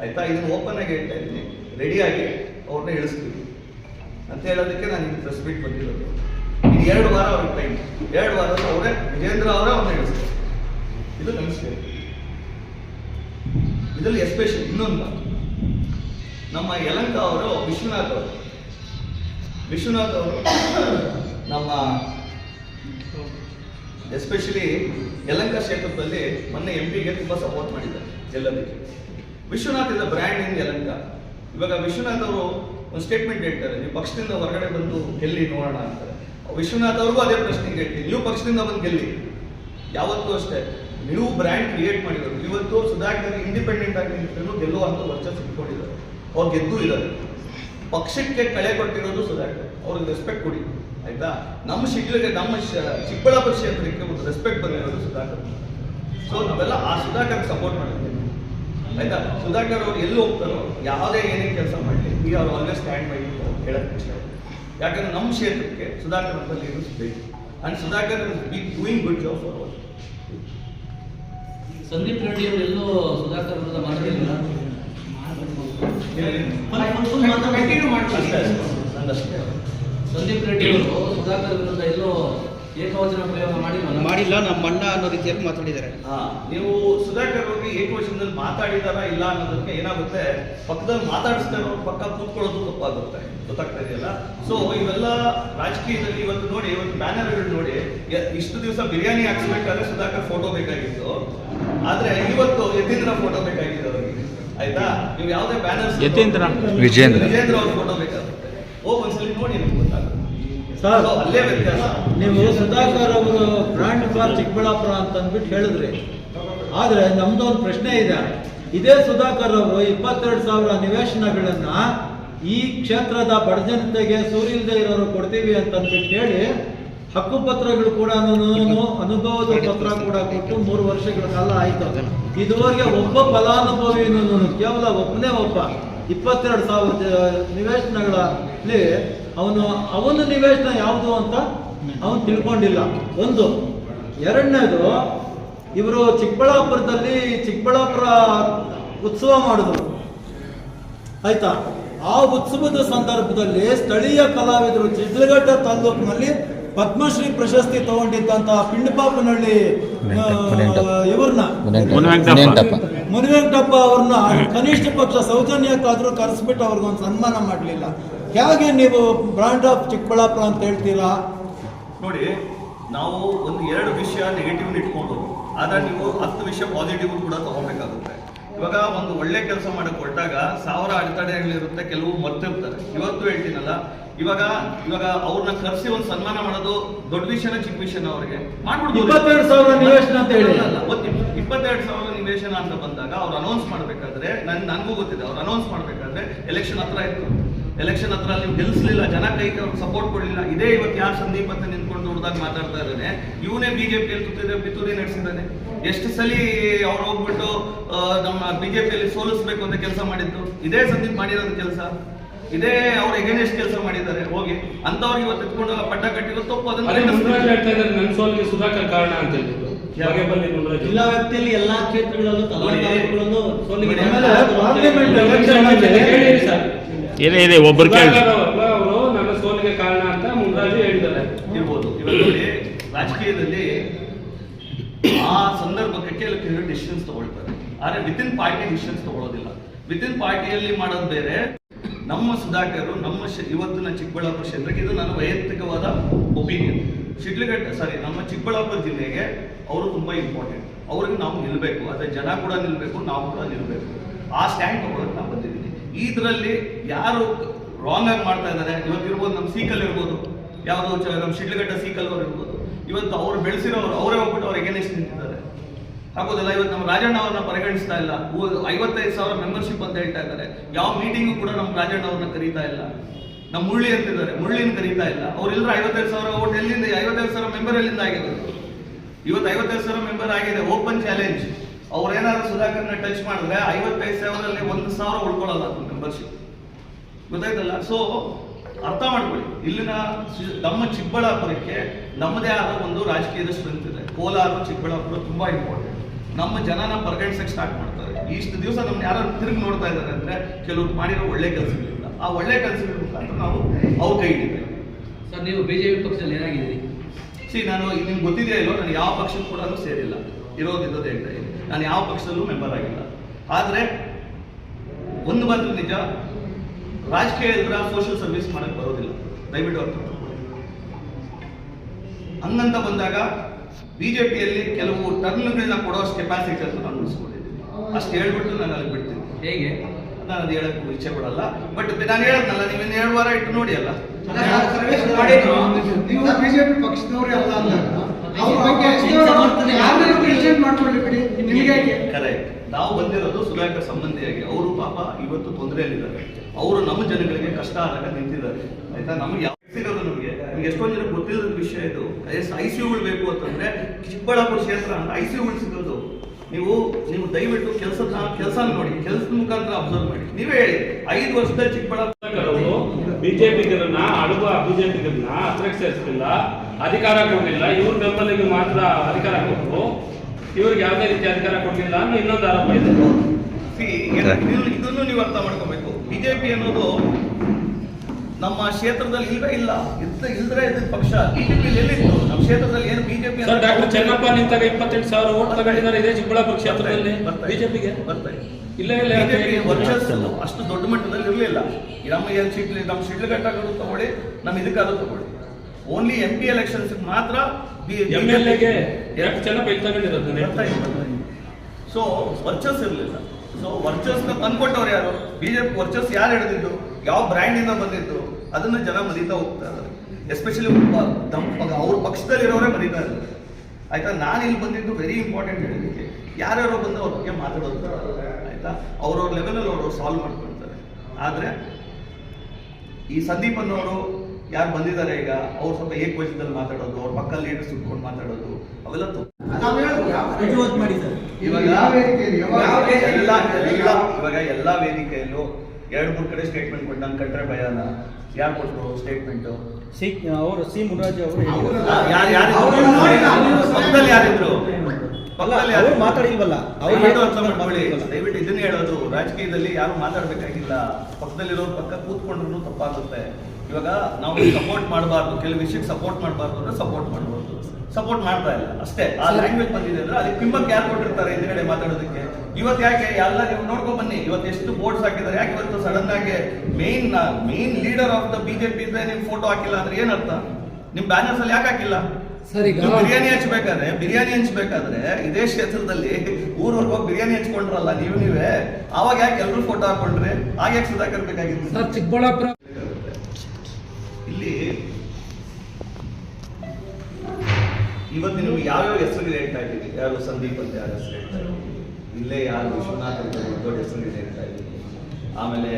ಆಯ್ತಾ? ಇದನ್ನು ಓಪನ್ ಆಗಿ ಹೇಳ್ತಾ ಇದ್ದೀನಿ. ರೆಡಿಯಾಗಿ ಅವ್ರನ್ನ ಇಳಿಸ್ತೀವಿ. ಅಂತ ಹೇಳೋದಕ್ಕೆ ನಾನು ಇಲ್ಲಿ ಪ್ರೆಸ್ ಮೀಟ್ ಬಂದಿರೋದು. ಇದು ಎರಡು ವಾರ ಅವ್ರಿಗೆ ಟೈಮ್ ಎರಡು ವಾರದಲ್ಲಿ ಅವರೇ ವಿಜೇಂದ್ರ ಅವರೇ ಅವ್ರನ್ನ ಇಳಿಸ್ತಾರೆ. ಇದು ನಮಸ್ಕಾರ. ಇದರಲ್ಲಿ ಎಸ್ಪೆಷಲ್ ಇನ್ನೊಂದು. ನಮ್ಮ ಯಲಂಕ ಅವರು ವಿಶ್ವನಾಥ್ ಅವರು. ವಿಶ್ವನಾಥ್ ಅವರು ನಮ್ಮ ಎಸ್ಪೆಷಲಿ ಯಲಂಕ ಕ್ಷೇತ್ರದಲ್ಲಿ ಮೊನ್ನೆ ಎಂ ಪಿಗೆ ತುಂಬ ಸಪೋರ್ಟ್ ಮಾಡಿದ್ದಾರೆ ಗೆಲ್ಲೋದಕ್ಕೆ. Vishwanath is brand in Yelahanka. ಇವಾಗ ವಿಶ್ವನಾಥ್ ಅವರು ಒಂದು ಸ್ಟೇಟ್ಮೆಂಟ್ ಹೇಳ್ತಾರೆ, ನೀವು ಪಕ್ಷದಿಂದ ಹೊರಗಡೆ ಬಂದು ಗೆಲ್ಲಿ ನೋಡೋಣ ಅಂತಾರೆ. ವಿಶ್ವನಾಥ್ ಅವ್ರಿಗೂ ಅದೇ ಪ್ರಶ್ನೆ ಕೇಳ್ತೀನಿ, ನೀವು ಪಕ್ಷದಿಂದ ಬಂದು ಗೆಲ್ಲಿ? ಯಾವತ್ತೂ ಅಷ್ಟೇ, ನೀವು ಬ್ರ್ಯಾಂಡ್ ಕ್ರಿಯೇಟ್ ಮಾಡಿರೋದು, ಇವತ್ತು ಸುಧಾಕರ್ ಇಂಡಿಪೆಂಡೆಂಟ್ ಆಗಿ ನಿಂತು ಗೆಲ್ಲುವಂತ ವರ್ಚಸ್ ಇಟ್ಕೊಂಡಿದ್ದಾರೆ ಅವ್ರು ಗೆದ್ದು ಇದ್ದಾರೆ ಪಕ್ಷಕ್ಕೆ ಕಳೆ ಕೊಟ್ಟಿರೋದು ಸುಧಾಕರ್. ಅವ್ರಿಗೆ ರೆಸ್ಪೆಕ್ಟ್ ಕೊಡಿ. ಆಯ್ತಾ? ನಮ್ಮ ಶಿಡ್ಲಿಗೆ ನಮ್ಮ ಚಿಕ್ಕಬಳ್ಳಾಪುರ ಕ್ಷೇತ್ರಕ್ಕೆ ಒಂದು ರೆಸ್ಪೆಕ್ಟ್ ಬಂದಿರೋದು ಸುಧಾಕರ್. ಸೊ ನಾವೆಲ್ಲ ಆ ಸುಧಾಕರ್ ಸಪೋರ್ಟ್ ಮಾಡಿದ್ದೀವಿ ಆಯ್ತಾ? ಸುಧಾಕರ್ ಅವ್ರು ಎಲ್ಲಿ ಹೋಗ್ತಾರೋ, ಯಾವುದೇ ಏನೇ ಕೆಲಸ ಮಾಡಲಿ, ಈಗ ಅವ್ರು ಆಲ್ವೇಸ್ ಸ್ಟ್ಯಾಂಡ್ ಬೈ ಹೇಳಕ್ಕೆ ಇಷ್ಟ ಯಾಕಂದ್ರೆ ನಮ್ಮ ಕ್ಷೇತ್ರಕ್ಕೆ ಸುಧಾಕರ್ ಅಂತ ಲೀಡರ್ಸ್ ಬೇಕು and Sudhakar be doing good job for all Sandeep Reddy ಅವರು ಎಲ್ಲೂ ಸುಧಾಕರ್ ವಿರುದ್ಧ ಮಾತಾಡಿಲ್ಲ ಸಂದೀಪ್ ರೆಡ್ಡಿ ಅವರು ಸುಧಾಕರ್ ವಿರುದ್ಧ ಎಲ್ಲೋ ಏಕವಚನ ಪ್ರಯೋಗ ಮಾಡಿಲ್ಲ ಮಾಡಿಲ್ಲ ನಮ್ಮ ಅಣ್ಣ ಅನ್ನೋ ರೀತಿಯಲ್ಲಿ ಮಾತಾಡಿದ್ದಾರೆ. ಹಾ. ನೀವು ಸುಧಾಕರ್ ಅವ್ರಿಗೆ ಏಕವಚನದಲ್ಲಿ ಮಾತಾಡಿದಾರ ಇಲ್ಲ ಅನ್ನೋದಕ್ಕೆ ಏನಾಗುತ್ತೆ? ಪಕ್ಕದಲ್ಲಿ ಮಾತಾಡಿಸ್ತಾ ಇರೋ ಪಕ್ಕ ಕೂತ್ಕೊಳ್ಳೋದು ತಪ್ಪಾಗುತ್ತೆ. ಗೊತ್ತಾಗ್ತಾ ಇದೆಯಲ್ಲ? ಸೊ ಇವೆಲ್ಲ ರಾಜಕೀಯದಲ್ಲಿ ಇವತ್ತು ನೋಡಿ ಇವತ್ತು ಬ್ಯಾನರ್ಗಳು ನೋಡಿ ಇಷ್ಟು ದಿವಸ ಬಿರಿಯಾನಿ ಹಾಕ್ಸ್ಬೇಕಾದ್ರೆ ಸುಧಾಕರ್ ಫೋಟೋ ಬೇಕಾಗಿತ್ತು. ಆದ್ರೆ ಇವತ್ತು ದಿನ ಫೋಟೋ ಬೇಕಾಗಿದೆ ಅವರಿಗೆ. ಆಯ್ತಾ? ನೀವು ಯಾವುದೇ ಬ್ಯಾನರ್ಸ್ ಯತೀಂದ್ರ. ವಿಜೇಂದ್ರ. ವಿಜೇಂದ್ರ ಅವ್ರ ಫೋಟೋ ಬೇಕಾಗುತ್ತೆ. ಓ ಒಂದ್ಸಲಿ ನೋಡಿ ನಿಮ್ಗೆ ಗೊತ್ತಾಗುತ್ತೆ. ಸರ್ ಅಲ್ಲೇ ವ್ಯತ್ಯಾಸ. ನೀವು ಸುಧಾಕರ್ ಅವರು ಬ್ರಾಂಡ್ ಫಾರ್ ಚಿಕ್ಕಬಳ್ಳಾಪುರ ಅಂತ ಅಂದ್ಬಿಟ್ಟು ಹೇಳಿದ್ರಿ. ಆದರೆ ನಮ್ದು ಒಂದು ಪ್ರಶ್ನೆ ಇದೆ. ಇದೇ ಸುಧಾಕರ್ ಅವರು ಇಪ್ಪತ್ತೆರಡು ಸಾವಿರ ನಿವೇಶನಗಳನ್ನ ಈ ಕ್ಷೇತ್ರದ ಬಡ ಜನತೆಗೆ ಸೂರಿಲ್ದೆ ಇರೋರು ಕೊಡ್ತೀವಿ ಅಂತ ಅಂದ್ಬಿಟ್ಟು ಹೇಳಿ ಹಕ್ಕುಪತ್ರಗಳು ಕೂಡ ಅನುಭವದ ಪತ್ರ ಕೂಡ ಕೊಟ್ಟು ಮೂರು ವರ್ಷಗಳ ಕಾಲ ಆಯ್ತು. ಇದುವರೆಗೆ ಒಬ್ಬ ಫಲಾನುಭವಿನೂ ಕೇವಲ ಒಬ್ಬನೇ ಒಬ್ಬ ಇಪ್ಪತ್ತೆರಡು ಸಾವಿರ ನಿವೇಶನಗಳಲ್ಲಿ ಅವನು ಅವನ ನಿವೇಶನ ಯಾವುದು ಅಂತ ಅವನು ತಿಳ್ಕೊಂಡಿಲ್ಲ. ಒಂದು. ಎರಡನೇದು ಇವರು ಚಿಕ್ಕಬಳ್ಳಾಪುರದಲ್ಲಿ ಚಿಕ್ಕಬಳ್ಳಾಪುರ ಉತ್ಸವ ಮಾಡಿದ್ರು. ಆಯ್ತಾ? ಆ ಉತ್ಸವದ ಸಂದರ್ಭದಲ್ಲಿ ಸ್ಥಳೀಯ ಕಲಾವಿದರು ಚಿತ್ರಘಟ್ಟ ತಾಲೂಕಿನಲ್ಲಿ ಪದ್ಮಶ್ರೀ ಪ್ರಶಸ್ತಿ ತಗೊಂಡಿದ್ದಂತಹ ಪಿಂಡಪಾಪನಹಳ್ಳಿ ಇವ್ರನ್ನ. ಮುನಿವೆಂಕಟಪ್ಪ ಅವ್ರನ್ನ ಕನಿಷ್ಠ ಪಕ್ಷ ಸೌಜನ್ಯಕ್ಕಾದ್ರೂ ಕರೆಸ್ಬಿಟ್ಟು ಅವ್ರಿಗೊಂದು ಸನ್ಮಾನ ಮಾಡಲಿಲ್ಲ. ಹೇಗೆ ನೀವು ಬ್ರಾಂಡ್ ಆಫ್ ಚಿಕ್ಕಬಳ್ಳಾಪುರ ಅಂತ ಹೇಳ್ತೀರಾ? ನೋಡಿ ನಾವು ಒಂದು ಎರಡು ವಿಷಯ ನೆಗೆಟಿವ್ ಇಟ್ಕೊಂಡು ಆದ್ರೆ ನೀವು ಹತ್ತು ವಿಷಯ ಪಾಸಿಟಿವ್ ಕೂಡ ತಗೋಬೇಕಾಗುತ್ತೆ ಇವಾಗ ಒಂದು ಒಳ್ಳೆ ಕೆಲಸ ಮಾಡಕ್ ಹೊರಟಾಗ ಸಾವಿರ ಅಡೆತಡೆಗಳಿರುತ್ತೆ ಕೆಲವು ಮರ್ತಿರ್ತಾರೆ ಇವತ್ತು ಹೇಳ್ತೀನಲ್ಲ ಇವಾಗ ಇವಾಗ ಅವ್ರನ್ನ ಕರೆಸಿ ಒಂದು ಸನ್ಮಾನ ಮಾಡೋದು ದೊಡ್ಡ ವಿಷಯನ ಚಿಕ್ಕ ವಿಷಯನ ಅವ್ರಿಗೆ? ಮಾಡ್ಬಿಡ್ಬೋದು. ಇಪ್ಪತ್ತೆರಡು ಸಾವಿರ ನಿವೇಶನ ಅಂತ ಹೇಳಿ. ಅಲ್ಲ, ಅಲ್ಲ, ಒಂದು ಇಪ್ಪತ್ತೆರಡು ಸಾವಿರ ನಿವೇಶನ ಅಂತ ಬಂದಾಗ ಅವ್ರು ಅನೌನ್ಸ್ ಮಾಡ್ಬೇಕಾದ್ರೆ ನನ್ ನನಗೂ ಗೊತ್ತಿದೆ ಅವ್ರು ಅನೌನ್ಸ್ ಮಾಡ್ಬೇಕಾದ್ರೆ ಎಲೆಕ್ಷನ್ ಹತ್ರ ಇತ್ತು. ಎಲೆಕ್ಷನ್ ಹತ್ರ ನೀವು ಗೆಲ್ಸ್ಲಿಲ್ಲ ಜನ ಕೈಗೆ ಅವ್ರಿಗೆ ಸಪೋರ್ಟ್ ಕೊಡಲಿಲ್ಲ. ಇದೇ ಇವತ್ತು ಯಾರು ಸಂದೀಪ್ ಅಂತ ನಿಂತ್ಕೊಂಡು ನೋಡಿದಾಗ ಮಾತಾಡ್ತಾ ಇದ್ದಾನೆ. ಇವನೇ ಬಿಜೆಪಿಯಲ್ಲಿ ತುತ್ತಿದ್ರೆ ಪಿತೂರಿ ನಡೆಸಿದ್ದಾನೆ. ಎಷ್ಟು ಸಲಿ ಅವ್ರು ಹೋಗ್ಬಿಟ್ಟು ಆ, ನಮ್ಮ ಬಿಜೆಪಿಯಲ್ಲಿ ಸೋಲಿಸ್ಬೇಕು ಅಂತ ಕೆಲಸ ಮಾಡಿದ್ದು? ಇದೇ ಸಂದೀಪ್ ಮಾಡಿರೋದು ಕೆಲಸ? ಇದೇ ಅವ್ರು ಎಗೇನೆಸ್ಟ್ ಕೆಲಸ ಮಾಡಿದ್ದಾರೆ? ಹೋಗಿ. ಅಂತವ್ರಿಗೆ ಇವತ್ತು ಎತ್ಕೊಂಡು ಪಟ್ಟ ಕಟ್ಟಿರೋ ತಪ್ಪು ಅದನ್ನ ಅದೇ ಮುನ್ರಾಜ್ ಹೇಳ್ತಾ ಇದ್ದಾರೆ ನನ್ನ ಸೋಲಿಗೆ ಸುಧಾಕರ್ ಕಾರಣ ಅಂತ ಹೇಳಿದ್ರು ಜಿಲ್ಲಾ ವ್ಯಾಪ್ತಿಯಲ್ಲಿ ಎಲ್ಲಾ ಕ್ಷೇತ್ರಗಳಲ್ಲೂ ತಲಾ ಇದೆ ಒಬ್ಬರು ಸೋಲಿಗೆ ನೋಡಿ. ಆಮೇಲೆ ಪಾರ್ಲಿಮೆಂಟ್ ಒಂದು ನಿಮಿಷ ಎಲೆಕ್ಷನ್ ಒಂದು ನಿಮಿಷ ಹೇಳಿ ಸರ್ ಇದೆ ಇದೆ ಒಬ್ರು ಕೇಳಿ ಸುಧಾಕರ್ ಅವರು ನನ್ನ ಸೋಲಿಗೆ ಕಾರಣ ಅಂತ ಮುನ್ರಾಜು ಹೇಳಿದ್ದಾರೆ ಇರ್ಬೋದು ಇವಾಗ ನೋಡಿ ರಾಜಕೀಯದಲ್ಲಿ ಆ ಕೆಲವು ಡಿಸಿಷನ್ಸ್ ತಗೊಳ್ತಾರೆ. ಆದ್ರೆ ವಿತಿನ್ ಪಾರ್ಟಿ ಡಿಸಿಷನ್ಸ್ ತಗೊಳ್ಳೋದಿಲ್ಲ ವಿತಿನ್ ಪಾರ್ಟಿಯಲ್ಲಿ ಮಾಡೋದು ಬೇರೆ. ನಮ್ಮ ಸುಧಾಕರ್ ನಮ್ಮ ಇವತ್ತಿನ ಚಿಕ್ಕಬಳ್ಳಾಪುರ ಕ್ಷೇತ್ರಕ್ಕೆ ಇದು ನನ್ನ ವೈಯಕ್ತಿಕವಾದ ಒಪಿನಿಯನ್ ಶಿಡ್ಲಘಟ್ಟ ಸಾರಿ ನಮ್ಮ ಚಿಕ್ಕಬಳ್ಳಾಪುರ ಜಿಲ್ಲೆಗೆ ಅವರು ತುಂಬಾ ಇಂಪಾರ್ಟೆಂಟ್ ಅವ್ರಿಗೆ ನಾವು ನಿಲ್ಬೇಕು. ಅದೇ ಜನ ಕೂಡ ನಿಲ್ಬೇಕು, ನಾವು ಕೂಡ ನಿಲ್ಬೇಕು. ಆ ಸ್ಟ್ಯಾಂಡ್ ತಗೊಳಕ್ ನಾವು ಬಂದಿದ್ದೀನಿ ಇದರಲ್ಲಿ ಯಾರು ರಾಂಗ್ ಆಗಿ ಮಾಡ್ತಾ ಇದ್ದಾರೆ ಇವತ್ತಿರ್ಬೋದು ನಮ್ಮ ಸೀಕಲ್ ಇರ್ಬೋದು. ಯಾವುದೋ ನಮ್ಮ ಶಿಡ್ಲಘಟ್ಟ ಸೀಕಲ್ ಅವ್ರು ಇರ್ಬೋದು. ಇವತ್ತು ಅವ್ರು ಬೆಳೆಸಿರೋರು, ಅವರೇ ಹೋಗ್ಬಿಟ್ಟು ಅವ್ರು ಎಗೇನೆಸ್ಟ್ ನಿಂತಿದ್ದಾರೆ. ಹಾಕೋದಲ್ಲ ಇವತ್ತು ನಮ್ಮ ರಾಜಣ್ಣ ಅವ್ರನ್ನ ಪರಿಗಣಿಸ್ತಾ ಇಲ್ಲ. ಐವತ್ತೈದು ಸಾವಿರ ಮೆಂಬರ್ಶಿಪ್ ಅಂತ ಹೇಳ್ತಾ ಇದ್ದಾರೆ. ಯಾವ ಮೀಟಿಂಗು ಕೂಡ ನಮ್ಮ ರಾಜಣ್ಣ ಅವ್ರನ್ನ ಕರೀತಾ ಇಲ್ಲ. ನಮ್ಮ ಮುಳ್ಳಿ ಅಂತಿದ್ದಾರೆ. ಮುಳ್ಳಿನ ಕರೀತಾ ಇಲ್ಲ. ಅವ್ರಿಲ್ಲದ್ರೆ ಐವತ್ತೈದು ಸಾವಿರ ಓಟ್ ಎಲ್ಲಿಂದ, ಐವತ್ತೈದು ಸಾವಿರ ಮೆಂಬರ್ ಎಲ್ಲಿಂದ ಆಗಿದೆ? ಇವತ್ತು ಐವತ್ತೈದು ಸಾವಿರ ಮೆಂಬರ್ ಆಗಿದೆ. ಓಪನ್ ಚಾಲೆಂಜ್ ಅವ್ರೇನಾದ್ರು ಸುಧಾಕರ್ನ ಟಚ್ ಮಾಡಿದ್ರೆ ಐವತ್ತೈದು ಸಾವಿರದಲ್ಲಿ ಒಂದು ಸಾವಿರ ಉಳ್ಕೊಳ್ಳಲ್ಲ ಅದು ಮೆಂಬರ್ಶಿಪ್ ಗೊತ್ತಾಯ್ತಲ್ಲ? ಸೊ ಅರ್ಥ ಮಾಡ್ಕೊಳ್ಳಿ. ಇಲ್ಲಿನ ನಮ್ಮ ಚಿಕ್ಕಬಳ್ಳಾಪುರಕ್ಕೆ ನಮ್ಮದೇ ಆದ ಒಂದು ರಾಜಕೀಯದ ಸ್ಟ್ರೆಂತ್ ಇದೆ. ಕೋಲಾರ, ಚಿಕ್ಕಬಳ್ಳಾಪುರ ತುಂಬಾ ಇಂಪಾರ್ಟೆಂಟ್ ನಮ್ಮ ಜನನ ಪರಿಗಣಿಸಕ್ಕೆ ಸ್ಟಾರ್ಟ್ ಮಾಡ್ತಾರೆ. ಇಷ್ಟು ದಿವಸ ನಮ್ಮ ಯಾರು ತಿರುಗಿ ನೋಡ್ತಾ ಇದ್ದಾರೆ ಅಂದ್ರೆ ಕೆಲವರು ಮಾಡಿರೋ ಒಳ್ಳೆ ಕೆಲಸಗಳಿಂದ ಆ ಒಳ್ಳೆ ಕೆಲಸಗಳ ಮುಖಾಂತರ ನಾವು ಅವ್ರ ಕೈ ಇಟ್ಟಿದ್ದೇವೆ ಸರ್ ನೀವು ಬಿಜೆಪಿ ಪಕ್ಷದಲ್ಲಿ ಏನಾಗಿದ್ದೀರಿ? ಸಿ ನಾನು ನಿಮ್ಗೆ ಗೊತ್ತಿದೆಯಾ ಇಲ್ಲೋ ನಾನು ಯಾವ ಪಕ್ಷಕ್ಕೂ ಕೂಡ ಸೇರಿಲ್ಲ. ಇರೋದಿದ್ದ ಇರೋದು ಹೇಳ್ತಾ ಇದ್ದೀನಿ. ನಾನು ಯಾವ ಪಕ್ಷದಲ್ಲೂ ಮೆಂಬರ್ ಆಗಿಲ್ಲ. ಆದರೆ ಒಂದು ಮಾತ್ರ ನಿಜ ರಾಜಕೀಯ ಎದುರ ಸೋಷಿಯಲ್ ಸರ್ವಿಸ್ ಮಾಡಕ್ಕೆ ಬರೋದಿಲ್ಲ. ದಯವಿಟ್ಟು ಅರ್ಥ ಹಂಗಂತ ಬಂದಾಗ ಬಿಜೆಪಿಯಲ್ಲಿ ಕೆಲವು ಟರ್ನ್ಗಳನ್ನ ಕೊಡೋಷ್ಟು ಕೆಪಾಸಿಟಿ ಅಂತ ನಾನು ಉಳಿಸ್ಕೊಂಡಿದ್ದೀನಿ ಅಷ್ಟು ಹೇಳ್ಬಿಟ್ಟು ನಾನು ಅಲ್ಲಿ ಬಿಡ್ತೀನಿ. ಹೇಗೆ? ನಾನು ಅದು ಹೇಳಕ್ ಇಚ್ಛೆ ಕೊಡಲ್ಲ ಬಟ್ ನಾನು ಹೇಳದ್ನಲ್ಲ ನೀವೇನು ಎರಡು ವಾರ ಇಟ್ಟು ನೋಡಿ ಅಲ್ಲ. ನೀವು ಬಿಜೆಪಿ ಪಕ್ಷದವರೇ ಅಲ್ಲ ಕರೆಕ್ಟ್ ನಾವು ಬಂದಿರೋದು ಸುಧಾಕರ್ ಸಂಬಂಧಿಯಾಗಿ. ಅವರು ಪಾಪ ಇವತ್ತು ತೊಂದರೆಯಲ್ಲಿದ್ದಾರೆ. ಅವರು ನಮ್ಮ ಜನಗಳಿಗೆ ಕಷ್ಟ ಆದಾಗ ನಿಂತಿದ್ದಾರೆ. ಆಯ್ತಾ? ನಮ್ಗೆ ಯಾವ ಸಿಗೋದು ನಮಗೆ ನಿಮ್ಗೆ ಎಷ್ಟೊಂದು ಜನ ಇದು ಐ ಸಿ ಯುಗಳು ಬೇಕು ಅಂತಂದ್ರೆ ಚಿಕ್ಕಬಳ್ಳಾಪುರ ಕ್ಷೇತ್ರ ಅಂದ್ರೆ ಐ ಸಿ ಯುಗಳು ಸಿಗೋದು. ನೀವು ನೀವು ದಯವಿಟ್ಟು ಕೆಲಸ ಕೆಲಸ ನೋಡಿ ಕೆಲಸದ ಮುಖಾಂತರ ಅಬ್ಸರ್ವ್ ಮಾಡಿ. ನೀವೇ ಹೇಳಿ ಐದು ವರ್ಷದ ಚಿಕ್ಕಬಳ್ಳಾಪುರ ಬಿಜೆಪಿಗರನ್ನ ಅಡುಗ ಬಿಜೆಪಿಗರನ್ನ ಹತ್ರ ಸೇರಿಸಲಿಲ್ಲ ಅಧಿಕಾರ ಕೊಡಲಿಲ್ಲ ಇವ್ರ ಬೆಂಬಲಿಗೆ ಮಾತ್ರ ಅಧಿಕಾರ ಕೊಟ್ಟರು ಇವ್ರಿಗೆ ಯಾವುದೇ ರೀತಿ ಅಧಿಕಾರ ಕೊಡಲಿಲ್ಲ ಅನ್ನೋ ಇನ್ನೊಂದು ಆರೋಪ ಇದೆ. ಇದನ್ನು ನೀವು ಅರ್ಥ ಮಾಡ್ಕೋಬೇಕು. ಬಿಜೆಪಿ ಅನ್ನೋದು ನಮ್ಮ ಕ್ಷೇತ್ರದಲ್ಲಿ ಇಲ್ವೇ ಇಲ್ಲ. ಇದ್ದ ಇಲ್ದ್ರೆ ಇದ್ದ ಪಕ್ಷ ಬಿಜೆಪಿ ಎಲ್ಲಿತ್ತು? ನಮ್ಮ ಕ್ಷೇತ್ರದಲ್ಲಿ ಏನು ಬಿಜೆಪಿ ಡಾಕ್ಟರ್ ಚೆನ್ನಪ್ಪ ನಿಂತಾಗ ಇಪ್ಪತ್ತೆಂಟು ಸಾವಿರ ಓಟ್ ತಗೊಂಡಿದ್ದಾರೆ ಇದೇ ಚಿಕ್ಕಬಳ್ಳಾಪುರ ಕ್ಷೇತ್ರದಲ್ಲಿ ಬಿಜೆಪಿಗೆ? ಬರ್ತಾರೆ ಇಲ್ಲೇ ಇಲ್ಲ ಬಿಜೆಪಿ ವರ್ಚಸ್ಸು ಅಷ್ಟು ದೊಡ್ಡ ಮಟ್ಟದಲ್ಲಿ ಇರಲಿಲ್ಲ. ನಮ್ಮ ಏನ್ ಶಿಡ್ಲಿ ನಮ್ಮ ಸಿಡ್ಲುಗಟ್ಟಾಗೋದು ತಗೊಳ್ಳಿ ನಮ್ಮ ಇದಕ್ಕಾದ್ರೂ ತಗೊಳ್ಳಿ. ಓನ್ಲಿ ಎಂ ಪಿ ಎಲೆಕ್ಷನ್ಸ್ ಮಾತ್ರ ಎಂ ಎಲ್ ಎಗೆ ಡಾಕ್ಟರ್ ಚೆನ್ನಪ್ಪ ಇಲ್ಲಿ ತಗೊಂಡಿರೋದು ಸೊ ವರ್ಚಸ್ ಇರಲಿಲ್ಲ. ಸೊ ವರ್ಚಸ್ನ ತಂದ್ಕೊಟ್ಟವ್ರು ಯಾರು? ಬಿಜೆಪಿ ವರ್ಚಸ್ ಯಾರು ಹಿಡಿದಿದ್ದು? ಯಾವ ಬ್ರ್ಯಾಂಡಿಂದ ಬಂದಿದ್ದು ಅದನ್ನ ಜನ ಮರೀತಾ ಹೋಗ್ತಾ ಇದ್ದಾರೆ. ಎಸ್ಪೆಷಲಿ ಅವ್ರ ಪಕ್ಷದಲ್ಲಿರೋರೇ ಮರೀತಾ ಇದ್ದಾರೆ. ಆಯ್ತಾ? ನಾನು ಇಲ್ಲಿ ಬಂದಿದ್ದು ವೆರಿ ಇಂಪಾರ್ಟೆಂಟ್ ಹೇಳೋದಕ್ಕೆ ಯಾರ್ಯಾರೋ ಬಂದು ಅವ್ರ ಬಗ್ಗೆ ಮಾತಾಡೋದು ಆಯ್ತಾ? ಅವ್ರವ್ರ ಲೆವೆಲಲ್ಲಿ ಅವರು ಸಾಲ್ವ್ ಮಾಡ್ಕೊಳ್ತಾರೆ. ಆದರೆ ಈ ಸಂದೀಪ್ ಅನ್ನೋರು ಯಾರು ಬಂದಿದ್ದಾರೆ ಈಗ ಅವ್ರು ಸ್ವಲ್ಪ ಏಕವಚನದಲ್ಲಿ ಮಾತಾಡೋದು ಅವ್ರ ಪಕ್ಕ ಲೀಡರ್ಸ್ ಸುಟ್ಕೊಂಡು ಮಾತಾಡೋದು ಅವೆಲ್ಲ ತಪ್ಪು ರಜೂವತ್ ಮಾಡಿ ಸರ್ ಇವಾಗ ಇವಾಗ ಎಲ್ಲಾ ವೇದಿಕೆಯಲ್ಲೂ ಎರಡು ಮೂರು ಕಡೆ ಸ್ಟೇಟ್ಮೆಂಟ್ ಕೊಟ್ಟು ನಾನು ಕಟ್ಟರೆ ಭಯನ ಯಾರು ಕೊಟ್ಟರು ಸಿ ಅವರು ಸಿ ಮುರಾಜ್ ಅವರು ಯಾರು ಯಾರು ಪಕ್ಕದಲ್ಲಿ ಯಾರಿದ್ರು ಅವ್ರು ಮಾತಾಡಿಲ್ವಲ್ಲ. ಅವ್ರು ದಯವಿಟ್ಟು ಅರ್ಥ ಮಾಡ್ಕೊಳ್ಳಿ. ದಯವಿಟ್ಟು ಇದನ್ನೇ ಹೇಳೋದು. ರಾಜಕೀಯದಲ್ಲಿ ಯಾರು ಮಾತಾಡ್ಬೇಕಾಗಿಲ್ಲ. ಪಕ್ಕದಲ್ಲಿರೋರು ಪಕ್ಕ ಕೂತ್ಕೊಂಡ್ರು ತಪ್ಪಾಗುತ್ತೆ. ಇವಾಗ ನಾವು ಸಪೋರ್ಟ್ ಮಾಡಬಾರ್ದು. ಕೆಲವು ವಿಷಯಕ್ಕೆ ಸಪೋರ್ಟ್ ಮಾಡಬಾರ್ದು ಅಂದ್ರೆ ಸಪೋರ್ಟ್ ಮಾಡಬಾರ್ದು. ಸಪೋರ್ಟ್ ಮಾಡ್ತಾ ಇಲ್ಲ. ಅಷ್ಟೇ ಆ ಲ್ಯಾಂಗ್ವೇಜ್ ಬಂದಿದೆ ಅಂದ್ರೆ ಅದಕ್ಕೆ ಕಿಮ್ಮಕ್ಕೆ ಯಾರು ಕೊಟ್ಟಿರ್ತಾರೆ ಹಿಂದ್ಗಡೆ ಮಾತಾಡೋದಕ್ಕೆ? ಇವತ್ತು ಯಾಕೆ ಎಲ್ಲ ನೀವು ನೋಡ್ಕೊ ಬನ್ನಿ. ಇವತ್ತು ಎಷ್ಟು ಬೋರ್ಡ್ಸ್ ಹಾಕಿದ್ದಾರೆ. ಯಾಕೆ ಇವತ್ತು ಸಡನ್ ಆಗಿ main main leader of the BJP ಇದ್ರೆ ನಿಮ್ ಫೋಟೋ ಹಾಕಿಲ್ಲ ಅಂದ್ರೆ ಏನರ್ಥ? ನಿಮ್ ಬ್ಯಾನರ್ಸ್ ಅಲ್ಲಿ ಯಾಕೆ ಹಾಕಿಲ್ಲ? ಬಿರಿಯಾನಿ ಹಂಚ್ಬೇಕಾದ್ರೆ ಬಿರಿಯಾನಿ ಹಂಚ್ಬೇಕಾದ್ರೆ ಇದೇ ಕ್ಷೇತ್ರದಲ್ಲಿ ಊರವ್ರಿಗೆ ಹೋಗಿ ಬಿರಿಯಾನಿ ಹಂಚ್ಕೊಂಡ್ರಲ್ಲ ನೀವು ನೀವೇ. ಅವಾಗ ಯಾಕೆ ಎಲ್ಲರೂ ಫೋಟೋ ಹಾಕೊಂಡ್ರೆ? ಹಾಗೆ ಯಾಕೆ ಸುಧಾಕರ್ ಬೇಕಾಗಿತ್ತು? ಸರ್ ಚಿಕ್ಕಬಳ್ಳಾಪುರ ಇಲ್ಲಿ ಇವತ್ತು ನಿಮ್ಗೆ ಯಾವ್ಯಾವ ಹೆಸರುಗಳು ಹೇಳ್ತಾ ಇದ್ದೀವಿ ಯಾರು ಸಂದೀಪ್ ಅಂತ ಯಾರು ಹೆಸರು ಹೇಳ್ತಾ ಇದ್ದೀವಿ ಇಲ್ಲೇ ಯಾರು ವಿಶ್ವನಾಥ್ ಅಂತ ದೊಡ್ಡ ಹೆಸರುಗಳು ಹೇಳ್ತಾ ಇದ್ದೀವಿ ಆಮೇಲೆ